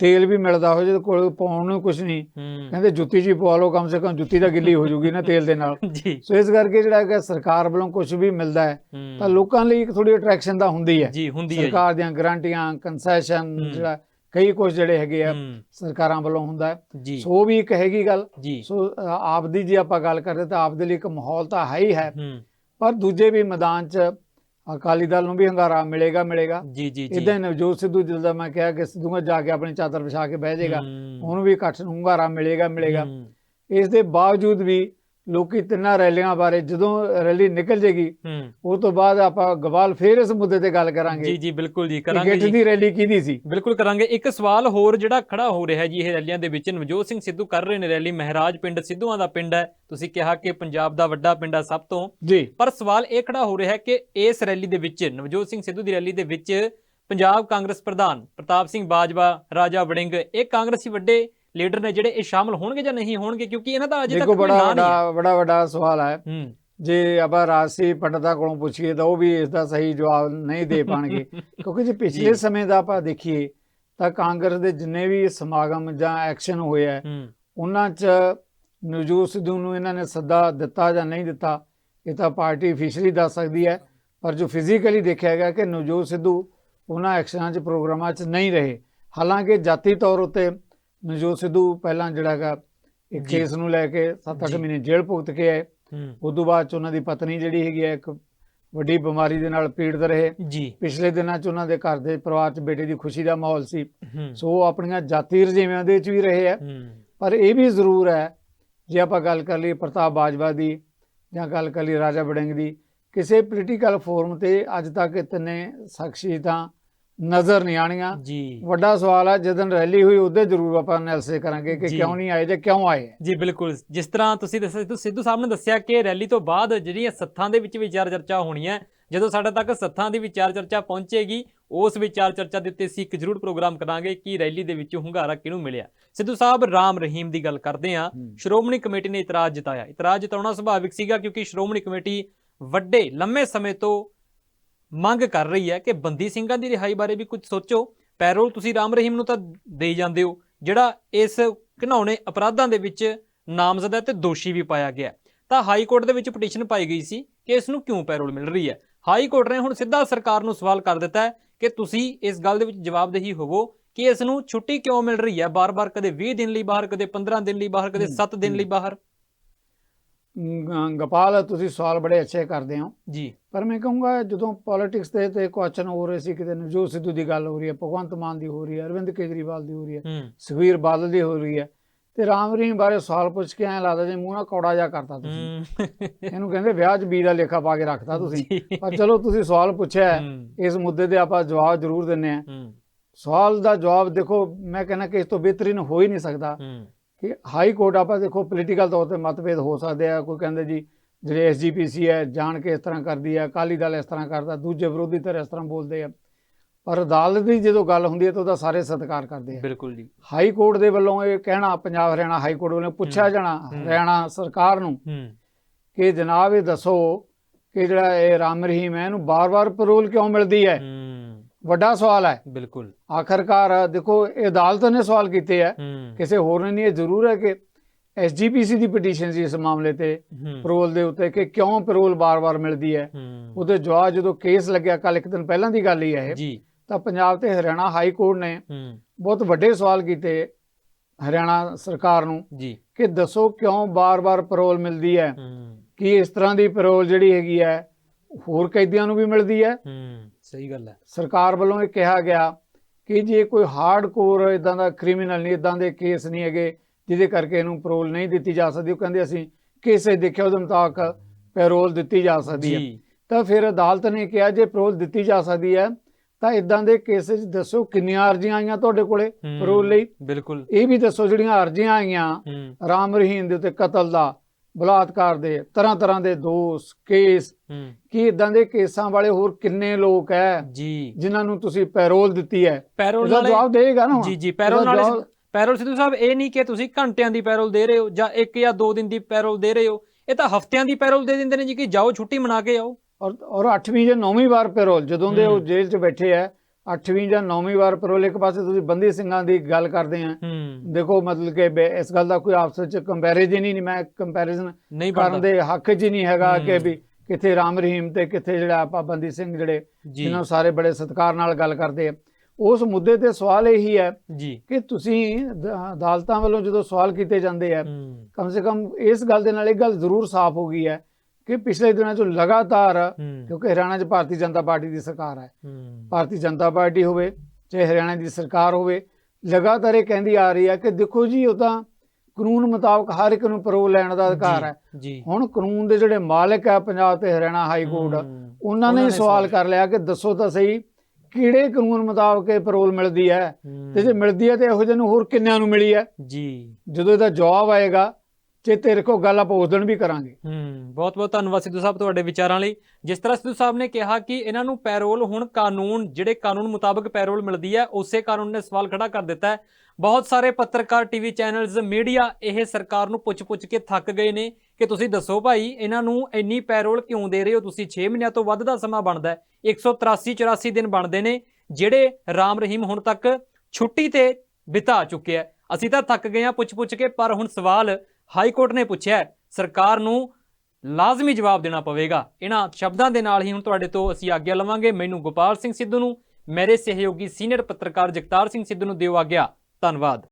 ਤੇਲ ਵੀ ਮਿਲਦਾ ਹੋ ਜੇ ਕੋਲ ਪਾਉਣ ਨੂੰ ਕੁਝ ਨਹੀਂ ਕਹਿੰਦੇ ਜੁੱਤੀ ਜੀ ਪਵਾ ਲਓ ਕਮ ਸੇ ਕਮ ਜੁੱਤੀ ਤਾਂ ਗਿੱਲੀ ਹੋ ਜੂਗੀ ਨਾ ਤੇਲ ਦੇ ਨਾਲ। ਸੋ ਇਸ ਕਰਕੇ ਜਿਹੜਾ ਹੈਗਾ ਸਰਕਾਰ ਵੱਲੋਂ ਕੁਝ ਵੀ ਮਿਲਦਾ ਹੈ ਤਾਂ ਲੋਕਾਂ ਲਈ ਇੱਕ ਥੋੜੀ ਅਟਰੈਕਸ਼ਨ ਤਾਂ ਹੁੰਦੀ ਹੈ। ਜੀ ਹੁੰਦੀ ਹੈ ਜੀ। ਸਰਕਾਰ ਦੀਆਂ ਗਰੰਟੀਆਂ ਕੰਸੈਸ਼ਨ ਹੂੰ। ਜਿਹੜਾ ਕਈ ਕੁਝ ਜਿਹੜੇ ਹੈਗੇ ਆ ਸਰਕਾਰਾਂ ਵੱਲੋਂ ਹੁੰਦਾ ਸੋ ਵੀ ਇੱਕ ਹੈਗੀ ਗੱਲ। ਸੋ ਆਪ ਦੀ ਜੇ ਆਪਾਂ ਗੱਲ ਕਰਦੇ ਤਾਂ ਆਪ ਦੇ ਲਈ ਇੱਕ ਮਾਹੌਲ ਤਾਂ ਹੀ ਹੈ। ਹੂੰ। ਪਰ ਦੂਜੇ ਵੀ ਮੈਦਾਨ 'ਚ ਅਕਾਲੀ ਦਲ ਨੂੰ ਵੀ ਹੰਗਾਰਾ ਮਿਲੇਗਾ ਮਿਲੇਗਾ। ਜੀ ਜੀ ਜੀ। ਇਦਾਂ ਨਵਜੋਤ ਸਿੱਧੂ ਜਿੱਦਾਂ ਦਾ ਮੈਂ ਕਿਹਾ ਕਿ ਸਿੱਧੂਗਾ ਜਾ ਕੇ ਆਪਣੀ ਚਾਦਰ ਵਿਛਾ ਕੇ ਬਹਿ ਜਾਏਗਾ ਉਹਨੂੰ ਵੀ ਇਕੱਠ ਨੂੰ ਹੰਗਾਰਾ ਮਿਲੇਗਾ ਮਿਲੇਗਾ। ਇਸ ਦੇ ਬਾਵਜੂਦ ਵੀ ਲੋਕੀ ਤਿੰਨਾਂ ਰੈਲੀਆਂ ਬਾਰੇ ਜਦੋਂ ਰੈਲੀ ਨਿਕਲ ਜੇਗੀ ਉਹ ਤੋਂ ਬਾਅਦ ਆਪਾਂ ਗਵਾਲ ਫੇਰ ਇਸ ਮੁੱਦੇ ਤੇ ਗੱਲ ਕਰਾਂਗੇ ਜੀ ਜੀ ਬਿਲਕੁਲ ਜੀ ਕਰਾਂਗੇ ਜੀ। ਦੀ ਰੈਲੀ ਕਿਹਦੀ ਸੀ? ਬਿਲਕੁਲ ਕਰਾਂਗੇ। ਇੱਕ ਸਵਾਲ ਹੋਰ ਜਿਹੜਾ ਖੜਾ ਹੋ ਰਿਹਾ ਜੀ ਇਹ ਰੈਲੀਆਂ ਦੇ ਵਿੱਚ ਨਵਜੋਤ ਸਿੰਘ ਸਿੱਧੂ ਕਰ ਰਹੇ ਨੇ ਰੈਲੀ ਮਹਿਰਾਜ ਪਿੰਡ ਸਿੱਧੂਆਂ ਦਾ ਪਿੰਡ ਹੈ। ਤੁਸੀਂ ਕਿਹਾ ਕਿ ਪੰਜਾਬ ਦਾ ਵੱਡਾ ਪਿੰਡ ਹੈ ਸਭ ਤੋਂ। ਜੀ। ਪਰ ਸਵਾਲ ਇਹ ਖੜਾ ਹੋ ਰਿਹਾ ਹੈ ਕਿ ਇਸ ਰੈਲੀ ਦੇ ਵਿੱਚ ਨਵਜੋਤ ਸਿੰਘ ਸਿੱਧੂ ਦੀ ਰੈਲੀ ਦੇ ਵਿੱਚ ਪੰਜਾਬ ਕਾਂਗਰਸ ਪ੍ਰਧਾਨ ਪ੍ਰਤਾਪ ਸਿੰਘ ਬਾਜਵਾ ਰਾਜਾ ਵੜਿੰਗ ਇਹ ਕਾਂਗਰਸੀ ਵੱਡੇ ਲੀਡਰ ਨੇ ਜਿਹੜੇ ਇਹ ਸ਼ਾਮਲ ਹੋਣਗੇ ਜਾਂ ਨਹੀਂ ਹੋਣਗੇ ਕਿਉਂਕਿ ਇਹਨਾਂ ਦਾ ਅਜੇ ਤੱਕ ਕੋਈ ਨਾਂ ਨਹੀਂ ਹੈ। ਬੜਾ ਵੱਡਾ ਸਵਾਲ ਹੈ। ਹੂੰ। ਜੇ ਆਪਾਂ ਰਾਜਸੀ ਪੰਡਤਾਂ ਕੋਲੋਂ ਪੁੱਛੀਏ ਤਾਂ ਉਹ ਵੀ ਇਸ ਦਾ ਸਹੀ ਜਵਾਬ ਨਹੀਂ ਦੇ ਪਾਣਗੇ। ਕਿਉਂਕਿ ਜੇ ਪਿਛਲੇ। ਸਮੇਂ ਦਾ ਆਪਾਂ ਦੇਖੀਏ ਤਾਂ ਕਾਂਗਰਸ ਦੇ ਜਿੰਨੇ ਵੀ ਸਮਾਗਮ ਜਾਂ ਐਕਸ਼ਨ ਹੋਏ ਆ ਹੂੰ। ਉਹਨਾਂ 'ਚ ਨਵਜੋਤ ਸਿੱਧੂ ਨੂੰ ਇਹਨਾਂ ਨੇ ਸੱਦਾ ਦਿੱਤਾ ਜਾਂ ਨਹੀਂ ਦਿੱਤਾ ਇਹ ਤਾਂ ਪਾਰਟੀ ਅਫੀਸ਼ੀਅਲੀ ਦੱਸ ਸਕਦੀ ਹੈ। ਪਰ ਜੋ ਫਿਜ਼ੀਕਲੀ ਦੇਖਿਆ ਗਿਆ ਕਿ ਨਵਜੋਤ ਸਿੱਧੂ ਉਹਨਾਂ ਐਕਸ਼ਨਾਂ 'ਚ ਪ੍ਰੋਗਰਾਮਾਂ 'ਚ ਨਹੀਂ ਰਹੇ। ਹਾਲਾਂਕਿ ਜਾਤੀ ਤੌਰ ਉੱਤੇ ਨਵਜੋਤ ਸਿੱਧੂ ਪਹਿਲਾਂ ਜਿਹੜਾ ਹੈਗਾ ਇੱਕ। ਕੇਸ ਨੂੰ ਲੈ ਕੇ 7-8 ਜੀ। ਮਹੀਨੇ ਜੇਲ੍ਹ ਭੁਗਤ ਕੇ ਆਏ। ਉਸ ਤੋਂ ਬਾਅਦ 'ਚ ਉਹਨਾਂ ਦੀ ਪਤਨੀ ਜਿਹੜੀ ਹੈਗੀ ਹੈ ਇੱਕ ਵੱਡੀ ਬਿਮਾਰੀ ਦੇ ਨਾਲ ਪੀੜਤ ਰਹੇ। ਜੀ। ਪਿਛਲੇ ਦਿਨਾਂ 'ਚ ਉਹਨਾਂ ਦੇ ਘਰ ਦੇ ਪਰਿਵਾਰ 'ਚ ਬੇਟੇ ਦੀ ਖੁਸ਼ੀ ਦਾ ਮਾਹੌਲ ਸੀ। ਸੋ ਉਹ ਆਪਣੀਆਂ ਜਾਤੀ ਰਜੇਵਿਆਂ ਦੇ ਵਿੱਚ ਵੀ ਰਹੇ ਆ ਪਰ ਇਹ ਵੀ ਜ਼ਰੂਰ ਹੈ ਜੇ ਆਪਾਂ ਗੱਲ ਕਰ ਲਈ ਪ੍ਰਤਾਪ ਬਾਜਵਾ ਦੀ ਜਾਂ ਗੱਲ ਕਰ ਲਈ ਰਾਜਾ ਵੜਿੰਗ ਦੀ ਕਿਸੇ ਪੋਲੀਟੀਕਲ ਫੋਰਮ ਤੇ ਅੱਜ ਤੱਕ ਇਤਨੇ ਸ਼ਖਸੀਅਤਾਂ ਨਜ਼ਰ ਨਹੀਂ ਆਣੀਆਂ ਜੀ ਵੱਡਾ ਸਵਾਲ ਹੈ ਜਦੋਂ ਰੈਲੀ ਹੋਈ ਉਹਦੇ ਜ਼ਰੂਰ ਆਪਾਂ ਐਨਾਲਿਸਿਸ ਕਰਾਂਗੇ ਕਿ। ਕਿਉਂ ਨਹੀਂ ਆਏ ਜਾਂ ਕਿਉਂ ਆਏ। ਜੀ ਬਿਲਕੁਲ ਜਿਸ ਤਰ੍ਹਾਂ ਤੁਸੀਂ ਦੱਸਿਆ ਸਿੱਧੂ ਸਿੱਧੂ ਸਾਹਿਬ ਨੇ ਦੱਸਿਆ ਕਿ ਰੈਲੀ ਤੋਂ ਬਾਅਦ ਜਿਹੜੀਆਂ ਸੱਥਾਂ ਦੇ ਵਿੱਚ ਵਿਚਾਰ ਚਰਚਾ ਹੋਣੀ ਹੈ ਜਦੋਂ ਸਾਡੇ ਤੱਕ ਸੱਥਾਂ ਦੀ ਵਿਚਾਰ ਚਰਚਾ ਪਹੁੰਚੇਗੀ ਉਸ ਵਿਚਾਰ ਚਰਚਾ ਦੇ ਉੱਤੇ ਅਸੀਂ ਇੱਕ ਜ਼ਰੂਰ ਪ੍ਰੋਗਰਾਮ ਕਰਾਂਗੇ ਕਿ ਰੈਲੀ ਦੇ ਵਿੱਚ ਹੁੰਗਾਰਾ ਕਿਹਨੂੰ ਮਿਲਿਆ ਸਿੱਧੂ ਸਾਹਿਬ ਰਾਮ ਰਹੀਮ ਦੀ ਗੱਲ ਕਰਦੇ ਹੂੰ। ਸ਼੍ਰੋਮਣੀ ਕਮੇਟੀ ਨੇ ਇਤਰਾਜ਼ ਜਤਾਇਆ ਇਤਰਾਜ਼ ਜਤਾਉਣਾ ਸੁਭਾਵਿਕ ਸੀਗਾ ਕਿਉਂਕਿ ਸ਼੍ਰੋਮਣੀ ਕਮੇਟੀ ਵੱਡੇ ਲੰਮੇ ਸਮੇਂ ਤੋਂ ਮੰਗ ਕਰ ਰਹੀ ਹੈ ਕਿ ਬੰਦੀ ਸਿੰਘਾਂ ਦੀ ਰਿਹਾਈ ਬਾਰੇ ਵੀ ਕੁਝ ਸੋਚੋ। ਪੈਰੋਲ ਤੁਸੀਂ ਰਾਮ ਰਹੀਮ ਨੂੰ ਤਾਂ ਦੇਈ ਜਾਂਦੇ ਹੋ ਜਿਹੜਾ ਇਸ ਘਿਨਾਉਣੇ ਅਪਰਾਧਾਂ ਦੇ ਵਿੱਚ ਨਾਮਜ਼ਦ ਹੈ ਤੇ ਦੋਸ਼ੀ ਵੀ ਪਾਇਆ ਗਿਆ ਤਾਂ ਹਾਈ ਕੋਰਟ ਦੇ ਵਿੱਚ ਪਟੀਸ਼ਨ ਪਾਈ ਗਈ ਸੀ ਕਿ ਇਸ ਨੂੰ ਕਿਉਂ ਪੈਰੋਲ ਮਿਲ ਰਹੀ ਹੈ। ਹਾਈ ਕੋਰਟ ਨੇ ਹੁਣ ਸਿੱਧਾ ਸਰਕਾਰ ਨੂੰ ਸਵਾਲ ਕਰ ਦਿੱਤਾ ਹੈ ਕਿ ਤੁਸੀਂ ਇਸ ਗੱਲ ਦੇ ਵਿੱਚ ਜਵਾਬਦੇਹੀ ਹੋਵੋ ਕਿ ਇਸ ਨੂੰ ਛੁੱਟੀ ਕਿਉਂ ਮਿਲ ਰਹੀ ਹੈ? ਬਾਰ-ਬਾਰ ਕਦੇ 20 ਦਿਨ ਲਈ ਬਾਹਰ ਕਦੇ 15 ਦਿਨ ਲਈ ਬਾਹਰ ਕਦੇ ਹੂੰ, 7 ਦਿਨ ਲਈ ਬਾਹਰ। ਗੋਪਾਲ ਤੁਸੀਂ ਸਵਾਲ ਬੜੇ ਅੱਛੇ ਕਰਦੇ ਹੋ। ਜੀ। ਪਰ ਮੈਂ ਕਹੂੰਗਾ ਜਦੋਂ ਪੋਲਿਟਿਕਸ ਦੇ ਤੇ ਕੁਐਸਚਨ ਹੋ ਰਹੇ ਸੀ ਕਿਤੇ ਨਵਜੋਤ ਸਿੱਧੂ ਦੀ ਗੱਲ ਹੋ ਰਹੀ ਹੈ ਭਗਵੰਤ ਮਾਨ ਦੀ ਹੋ ਰਹੀ ਹੈ ਅਰਵਿੰਦ ਕੇਜਰੀਵਾਲ ਦੀ ਹੋ ਰਹੀ ਹੈ ਸੁਖਵੀਰ ਬਾਦਲ ਦੀ ਹੋ ਰਹੀ ਹੈ ਤੇ ਰਾਮ ਰਹੀਮ ਬਾਰੇ ਸਵਾਲ ਪੁੱਛ ਕੇ ਐਂ ਲੱਗਦਾ ਜੇ ਮੂੰਹ ਨਾਲ ਕੌੜਾ ਜਾ ਕਰਤਾ ਤੁਸੀਂ। ਇਹਨੂੰ ਕਹਿੰਦੇ ਵਿਆਹ 'ਚ ਬੀ ਦਾ ਲੇਖਾ ਪਾ ਕੇ ਰੱਖਤਾ ਤੁਸੀਂ। ਪਰ ਚਲੋ ਤੁਸੀਂ ਸਵਾਲ ਪੁੱਛਿਆ ਇਸ ਮੁੱਦੇ ਤੇ ਆਪਾਂ ਜਵਾਬ ਜ਼ਰੂਰ ਦਿੰਨੇ ਆ ਸਵਾਲ ਦਾ ਜਵਾਬ ਦੇਖੋ ਮੈਂ ਕਹਿੰਦਾ ਕਿ ਇਸ ਤੋਂ ਬਿਹਤਰੀਨ ਹੋ ਹੀ ਨਹੀਂ ਸਕਦਾ। ਕਿ ਹਾਈ ਕੋਰਟ ਆਪਾਂ ਦੇਖੋ ਪੋਲੀਟੀਕਲ ਤੌਰ ਤੇ ਮਤਭੇਦ ਹੋ ਸਕਦੇ ਆ ਕੋਈ ਕਹਿੰਦੇ ਜੀ ਜਿਹੜੇ ਐਸਜੀਪੀਸੀ ਹੈ ਜਾਣ ਕੇ ਇਸ ਤਰ੍ਹਾਂ ਕਰਦੀ ਹੈ ਅਕਾਲੀ ਦਲ ਇਸ ਤਰ੍ਹਾਂ ਕਰਦਾ ਦੂਜੇ ਵਿਰੋਧੀ ਧਿਰ ਇਸ ਤਰ੍ਹਾਂ ਬੋਲਦੇ ਆ। ਪਰ ਅਦਾਲਤ ਦੀ ਜਦੋਂ ਗੱਲ ਹੁੰਦੀ ਹੈ ਤਾਂ ਉਹਦਾ ਸਾਰੇ ਸਤਿਕਾਰ ਕਰਦੇ ਆ। ਬਿਲਕੁਲ ਜੀ। ਹਾਈ ਕੋਰਟ ਦੇ ਵੱਲੋਂ ਇਹ ਕਹਿਣਾ ਪੰਜਾਬ ਹਰਿਆਣਾ ਹਾਈ ਕੋਰਟ ਵੱਲੋਂ ਪੁੱਛਿਆ। ਜਾਣਾ। ਹਰਿਆਣਾ ਸਰਕਾਰ ਨੂੰ ਕਿ ਜਨਾਬ ਇਹ ਦੱਸੋ ਕਿ ਜਿਹੜਾ ਇਹ ਰਾਮ ਰਹੀਮ ਹੈ ਇਹਨੂੰ ਬਾਰ-ਬਾਰ ਪੈਰੋਲ ਕਿਉਂ ਮਿਲਦੀ ਹੂੰ। ਵੱਡਾ ਸਵਾਲ ਹੈ। ਬਿਲਕੁਲ। ਆਖਰਕਾਰ ਦੇਖੋ ਇਹ ਅਦਾਲਤ ਨੇ ਸਵਾਲ ਕੀਤੇ ਆ। ਹੂੰ। ਕਿਸੇ ਹੋਰ ਨੇ ਨਹੀਂ ਇਹ ਜ਼ਰੂਰ ਹੈ ਕਿ ਐਸਜੀਪੀਸੀ ਦੀ ਪਟੀਸ਼ਨ ਸੀ ਇਸ ਮਾਮਲੇ ਤੇ। ਪੈਰੋਲ ਦੇ ਉੱਤੇ ਕਿ ਕਿਉਂ ਪੈਰੋਲ ਬਾਰ-ਬਾਰ ਮਿਲਦੀ ਹੈ। ਉਹਦੇ ਜਵਾਬ ਜਦੋਂ ਕੇਸ ਲੱਗਿਆ ਕੱਲ ਇੱਕ ਦਿਨ ਪਹਿਲਾਂ ਦੀ ਗੱਲ ਹੀ ਹੈ ਇਹ। ਜੀ। ਤਾਂ ਪੰਜਾਬ ਤੇ ਹਰਿਆਣਾ ਹਾਈ ਕੋਰਟ ਨੇ ਬਹੁਤ ਵੱਡੇ ਸਵਾਲ ਕੀਤੇ ਹਰਿਆਣਾ ਸਰਕਾਰ ਨੂੰ ਜੀ। ਕਿ ਦੱਸੋ ਕਿਉਂ ਬਾਰ-ਬਾਰ ਪੈਰੋਲ ਮਿਲਦੀ ਹੈ। ਕੀ ਇਸ ਤਰ੍ਹਾਂ ਦੀ ਪੈਰੋਲ ਜਿਹੜੀ ਹੈਗੀ ਹੈ ਹੋਰ ਕੈਦੀਆਂ ਨੂੰ ਵੀ ਮਿਲਦੀ ਹੂੰ। ਸਹੀ ਗੱਲ ਹੈ। ਸਰਕਾਰ ਵੱਲੋਂ ਇਹ ਕਿਹਾ ਗਿਆ ਕਿ ਜੇ ਕੋਈ ਹਾਰਡਕੋਰ ਇਦਾਂ ਦਾ ਕ੍ਰਿਮੀਨਲ ਨਹੀਂ ਇਦਾਂ ਦੇ ਕੇਸ ਨਹੀਂ ਹੈਗੇ ਜਿਹਦੇ ਕਰਕੇ ਇਹਨੂੰ ਪੈਰੋਲ ਨਹੀਂ ਦਿੱਤੀ ਜਾ ਸਕਦੀ ਉਹ ਕਹਿੰਦੇ ਅਸੀਂ ਕੇਸੇ ਦੇਖਿਆ ਉਹਦੇ ਮੁਤਾਬਕ ਪੈਰੋਲ ਦਿੱਤੀ ਜਾ ਸਕਦੀ ਹੈ। ਤਾਂ ਫਿਰ ਅਦਾਲਤ ਨੇ ਕਿਹਾ ਜੇ ਪੈਰੋਲ ਦਿੱਤੀ ਜਾ ਸਕਦੀ ਹੈ ਤਾਂ ਇਦਾਂ ਦੇ ਕੇਸਿਸ ਦੱਸੋ ਕਿੰਨੀਆਂ ਅਰਜ਼ੀਆਂ ਆਈਆਂ ਤੁਹਾਡੇ ਕੋਲੇ ਪਰੋਲ ਲਈ? ਬਿਲਕੁਲ। ਇਹ ਵੀ ਦੱਸੋ ਜਿਹੜੀਆਂ ਅਰਜ਼ੀਆਂ ਆਈਆਂ ਰਾਮ ਰਹੀਮ ਦੇ ਉੱਤੇ ਕਤਲ ਦਾ। ਬਲਾਤਕਾਰ ਦੇ ਤਰ੍ਹਾਂ ਤਰ੍ਹਾਂ ਦੇ ਦੋਸ਼ ਕੇਸ। ਕੀ ਇਦਾਂ ਦੇ ਕੇਸਾਂ ਵਾਲੇ ਹੋਰ ਕਿੰਨੇ ਲੋਕ ਹੈ ਜੀ। ਜਿਨ੍ਹਾਂ ਨੂੰ ਤੁਸੀਂ ਪੈਰੋਲ ਦਿੱਤੀ ਹੈ ਪੈਰੋਲ ਨਾਲੇ ਜਵਾਬ ਦੇਗਾ ਨਾ। ਜੀ ਜੀ ਪੈਰੋਲ ਨਾਲੇ ਪੈਰੋਲ ਸਿੱਧੂ ਸਾਹਿਬ ਇਹ ਨਹੀਂ ਕਿ ਤੁਸੀਂ ਘੰਟਿਆਂ ਦੀ ਪੈਰੋਲ ਦੇ ਰਹੇ ਹੋ ਜਾਂ ਇੱਕ ਜਾਂ ਦੋ ਦਿਨ ਦੀ ਪੈਰੋਲ ਦੇ ਰਹੇ ਹੋ। ਇਹ ਤਾਂ ਹਫ਼ਤਿਆਂ ਦੀ ਪੈਰੋਲ ਦੇ ਦਿੰਦੇ ਨੇ ਜੀ ਕਿ ਜਾਓ ਛੁੱਟੀ ਮਨਾ ਕੇ ਆਓ। ਔਰ ਔਰ 8ਵੀਂ ਜਾਂ 9ਵੀਂ ਵਾਰ ਪੈਰੋਲ ਜਦੋਂ ਦੇ ਉਹ। ਜੇਲ੍ਹ 'ਚ ਬੈਠੇ ਆ 8ਵੀਂ ਜਾਂ 9ਵੀਂ ਵਾਰ ਪੈਰੋਲ ਇੱਕ ਪਾਸੇ ਤੁਸੀਂ ਬੰਦੀ ਸਿੰਘਾਂ ਦੀ ਗੱਲ ਕਰਦੇ ਆ। ਦੇਖੋ ਮਤਲਬ ਕਿ ਇਸ ਗੱਲ ਦਾ ਕੋਈ ਆਪਸ ਵਿੱਚ ਕੰਪੈਰੀਜ਼ਨ ਹੀ ਨਹੀਂ ਮੈਂ ਕੰਪੈਰੀਜ਼ਨ ਕਰਨ ਦੇ ਹੱਕ 'ਚ ਹੀ ਨਹੀਂ ਹੈਗਾ ਕਿ। ਵੀ ਕਿੱਥੇ ਰਾਮ ਰਹੀਮ ਤੇ ਕਿੱਥੇ ਜਿਹੜਾ ਆਪਾਂ ਬੰਦੀ ਸਿੰਘ ਜਿਹੜੇ ਜਿਨ੍ਹਾਂ ਸਾਰੇ ਬੜੇ ਸਤਿਕਾਰ ਨਾਲ ਗੱਲ ਕਰਦੇ ਆ। ਉਸ ਮੁੱਦੇ ਤੇ ਸਵਾਲ ਇਹੀ ਹੈ ਕਿ ਤੁਸੀਂ ਅਦਾਲਤਾਂ ਵੱਲੋਂ ਜਦੋਂ ਸਵਾਲ ਕੀਤੇ ਜਾਂਦੇ ਆ ਕਮ ਸੇ ਕਮ ਇਸ ਗੱਲ ਦੇ ਨਾਲ ਇੱਕ ਗੱਲ ਜ਼ਰੂਰ ਸਾਫ਼ ਹੋ ਗਈ ਹੈ ਕਿ ਪਿਛਲੇ ਦਿਨਾਂ 'ਚ ਲਗਾਤਾਰ ਕਿਉਂਕਿ ਹਰਿਆਣਾ 'ਚ ਭਾਰਤੀ ਜਨਤਾ ਪਾਰਟੀ ਦੀ ਸਰਕਾਰ ਹੈ। ਭਾਰਤੀ ਜਨਤਾ ਪਾਰਟੀ ਹੋਵੇ ਚਾਹੇ ਹਰਿਆਣਾ ਦੀ ਸਰਕਾਰ ਹੋਵੇ ਲਗਾਤਾਰ ਇਹ ਕਹਿੰਦੀ ਆ ਰਹੀ ਹੈ ਕਿ ਦੇਖੋ ਜੀ ਉਹ ਤਾਂ ਕਾਨੂੰਨ ਮੁਤਾਬਕ ਹਰ ਇੱਕ ਨੂੰ ਪਰੋਲ ਲੈਣ ਦਾ ਅਧਿਕਾਰ ਹੈ। ਹੁਣ ਕਾਨੂੰਨ ਦੇ ਜਿਹੜੇ ਮਾਲਕ ਹੈ ਪੰਜਾਬ ਤੇ ਹਰਿਆਣਾ ਹਾਈ ਕੋਰਟ ਉਹਨਾਂ ਨੇ ਸਵਾਲ ਕਰ ਲਿਆ ਕਿ ਦੱਸੋ ਤਾਂ ਸਹੀ ਕਿਹੜੇ ਕਾਨੂੰਨ ਮੁਤਾਬਕ ਇਹ ਪਰੋਲ ਮਿਲਦੀ ਹੈ? ਹੂੰ, ਤੇ ਜੇ ਮਿਲਦੀ ਹੈ ਤੇ ਇਹੋ ਜਿਹੇ ਨੂੰ ਹੋਰ ਕਿੰਨਿਆਂ ਨੂੰ ਮਿਲੀ ਹੈ? ਜੀ। ਜਦੋਂ ਇਹਦਾ ਜਵਾਬ ਆਏਗਾ ਚੇਤੇ ਰੱਖੋ ਗੱਲ ਆਪਾਂ ਉਸ ਦਿਨ ਵੀ ਕਰਾਂਗੇ। ਹੂੰ, ਬਹੁਤ ਬਹੁਤ ਧੰਨਵਾਦ ਸਿੱਧੂ ਸਾਹਿਬ ਤੁਹਾਡੇ ਵਿਚਾਰਾਂ ਲਈ। ਜਿਸ ਤਰ੍ਹਾਂ ਸਿੱਧੂ ਸਾਹਿਬ ਨੇ ਕਿਹਾ ਕਿ ਇਹਨਾਂ ਨੂੰ ਪੈਰੋਲ ਹੁਣ ਕਾਨੂੰਨ, ਜਿਹੜੇ ਕਾਨੂੰਨ ਮੁਤਾਬਕ ਪੈਰੋਲ ਮਿਲਦੀ ਹੈ, ਉਸੇ ਕਾਨੂੰਨ ਨੇ ਸਵਾਲ ਖੜਾ ਕਰ ਦਿੱਤਾ ਹੈ। ਬਹੁਤ ਸਾਰੇ ਪੱਤਰਕਾਰ ਟੀਵੀ ਚੈਨਲਸ ਮੀਡੀਆ ਇਹ ਸਰਕਾਰ ਨੂੰ ਪੁੱਛ-ਪੁੱਛ ਕੇ ਥੱਕ ਗਏ ਨੇ ਕਿ ਤੁਸੀਂ ਦੱਸੋ ਭਾਈ, ਇਹਨਾਂ ਨੂੰ ਇੰਨੀ ਪੈਰੋਲ ਕਿਉਂ ਦੇ ਰਹੇ ਹੋ? ਤੁਸੀਂ 6 ਮਹੀਨਿਆਂ ਤੋਂ ਵੱਧ ਦਾ ਸਮਾਂ ਬਣਦਾ ਹੈ। 183 84 ਦਿਨ ਬਣਦੇ ਨੇ, ਜਿਹੜੇ ਰਾਮ ਰਹੀਮ ਹੁਣ ਤੱਕ ਛੁੱਟੀ ਤੇ ਬਿਤਾ ਚੁੱਕਿਆ ਹੈ। ਅਸੀਂ ਤਾਂ ਥੱਕ ਗਏ ਹਾਂ ਪੁੱਛ-ਪੁੱਛ ਕੇ, ਪਰ ਹੁਣ ਸਵਾਲ ਹਾਈ ਕੋਰਟ ਨੇ ਪੁੱਛਿਆ ਸਰਕਾਰ ਨੂੰ ਲਾਜ਼ਮੀ ਜਵਾਬ ਦੇਣਾ ਪਵੇਗਾ। ਇਹਨਾਂ ਸ਼ਬਦਾਂ ਦੇ ਨਾਲ ਹੀ ਹੁਣ ਤੁਹਾਡੇ ਤੋਂ ਅਸੀਂ ਆਗਿਆ ਲਵਾਂਗੇ। ਮੈਨੂੰ ਗੋਪਾਲ ਸਿੰਘ ਸਿੱਧੂ ਨੂੰ, ਮੇਰੇ ਸਹਿਯੋਗੀ ਸੀਨੀਅਰ ਪੱਤਰਕਾਰ ਜਗਤਾਰ ਸਿੰਘ ਸਿੱਧੂ ਨੂੰ ਦਿਓ ਆਗਿਆ। ਧੰਨਵਾਦ।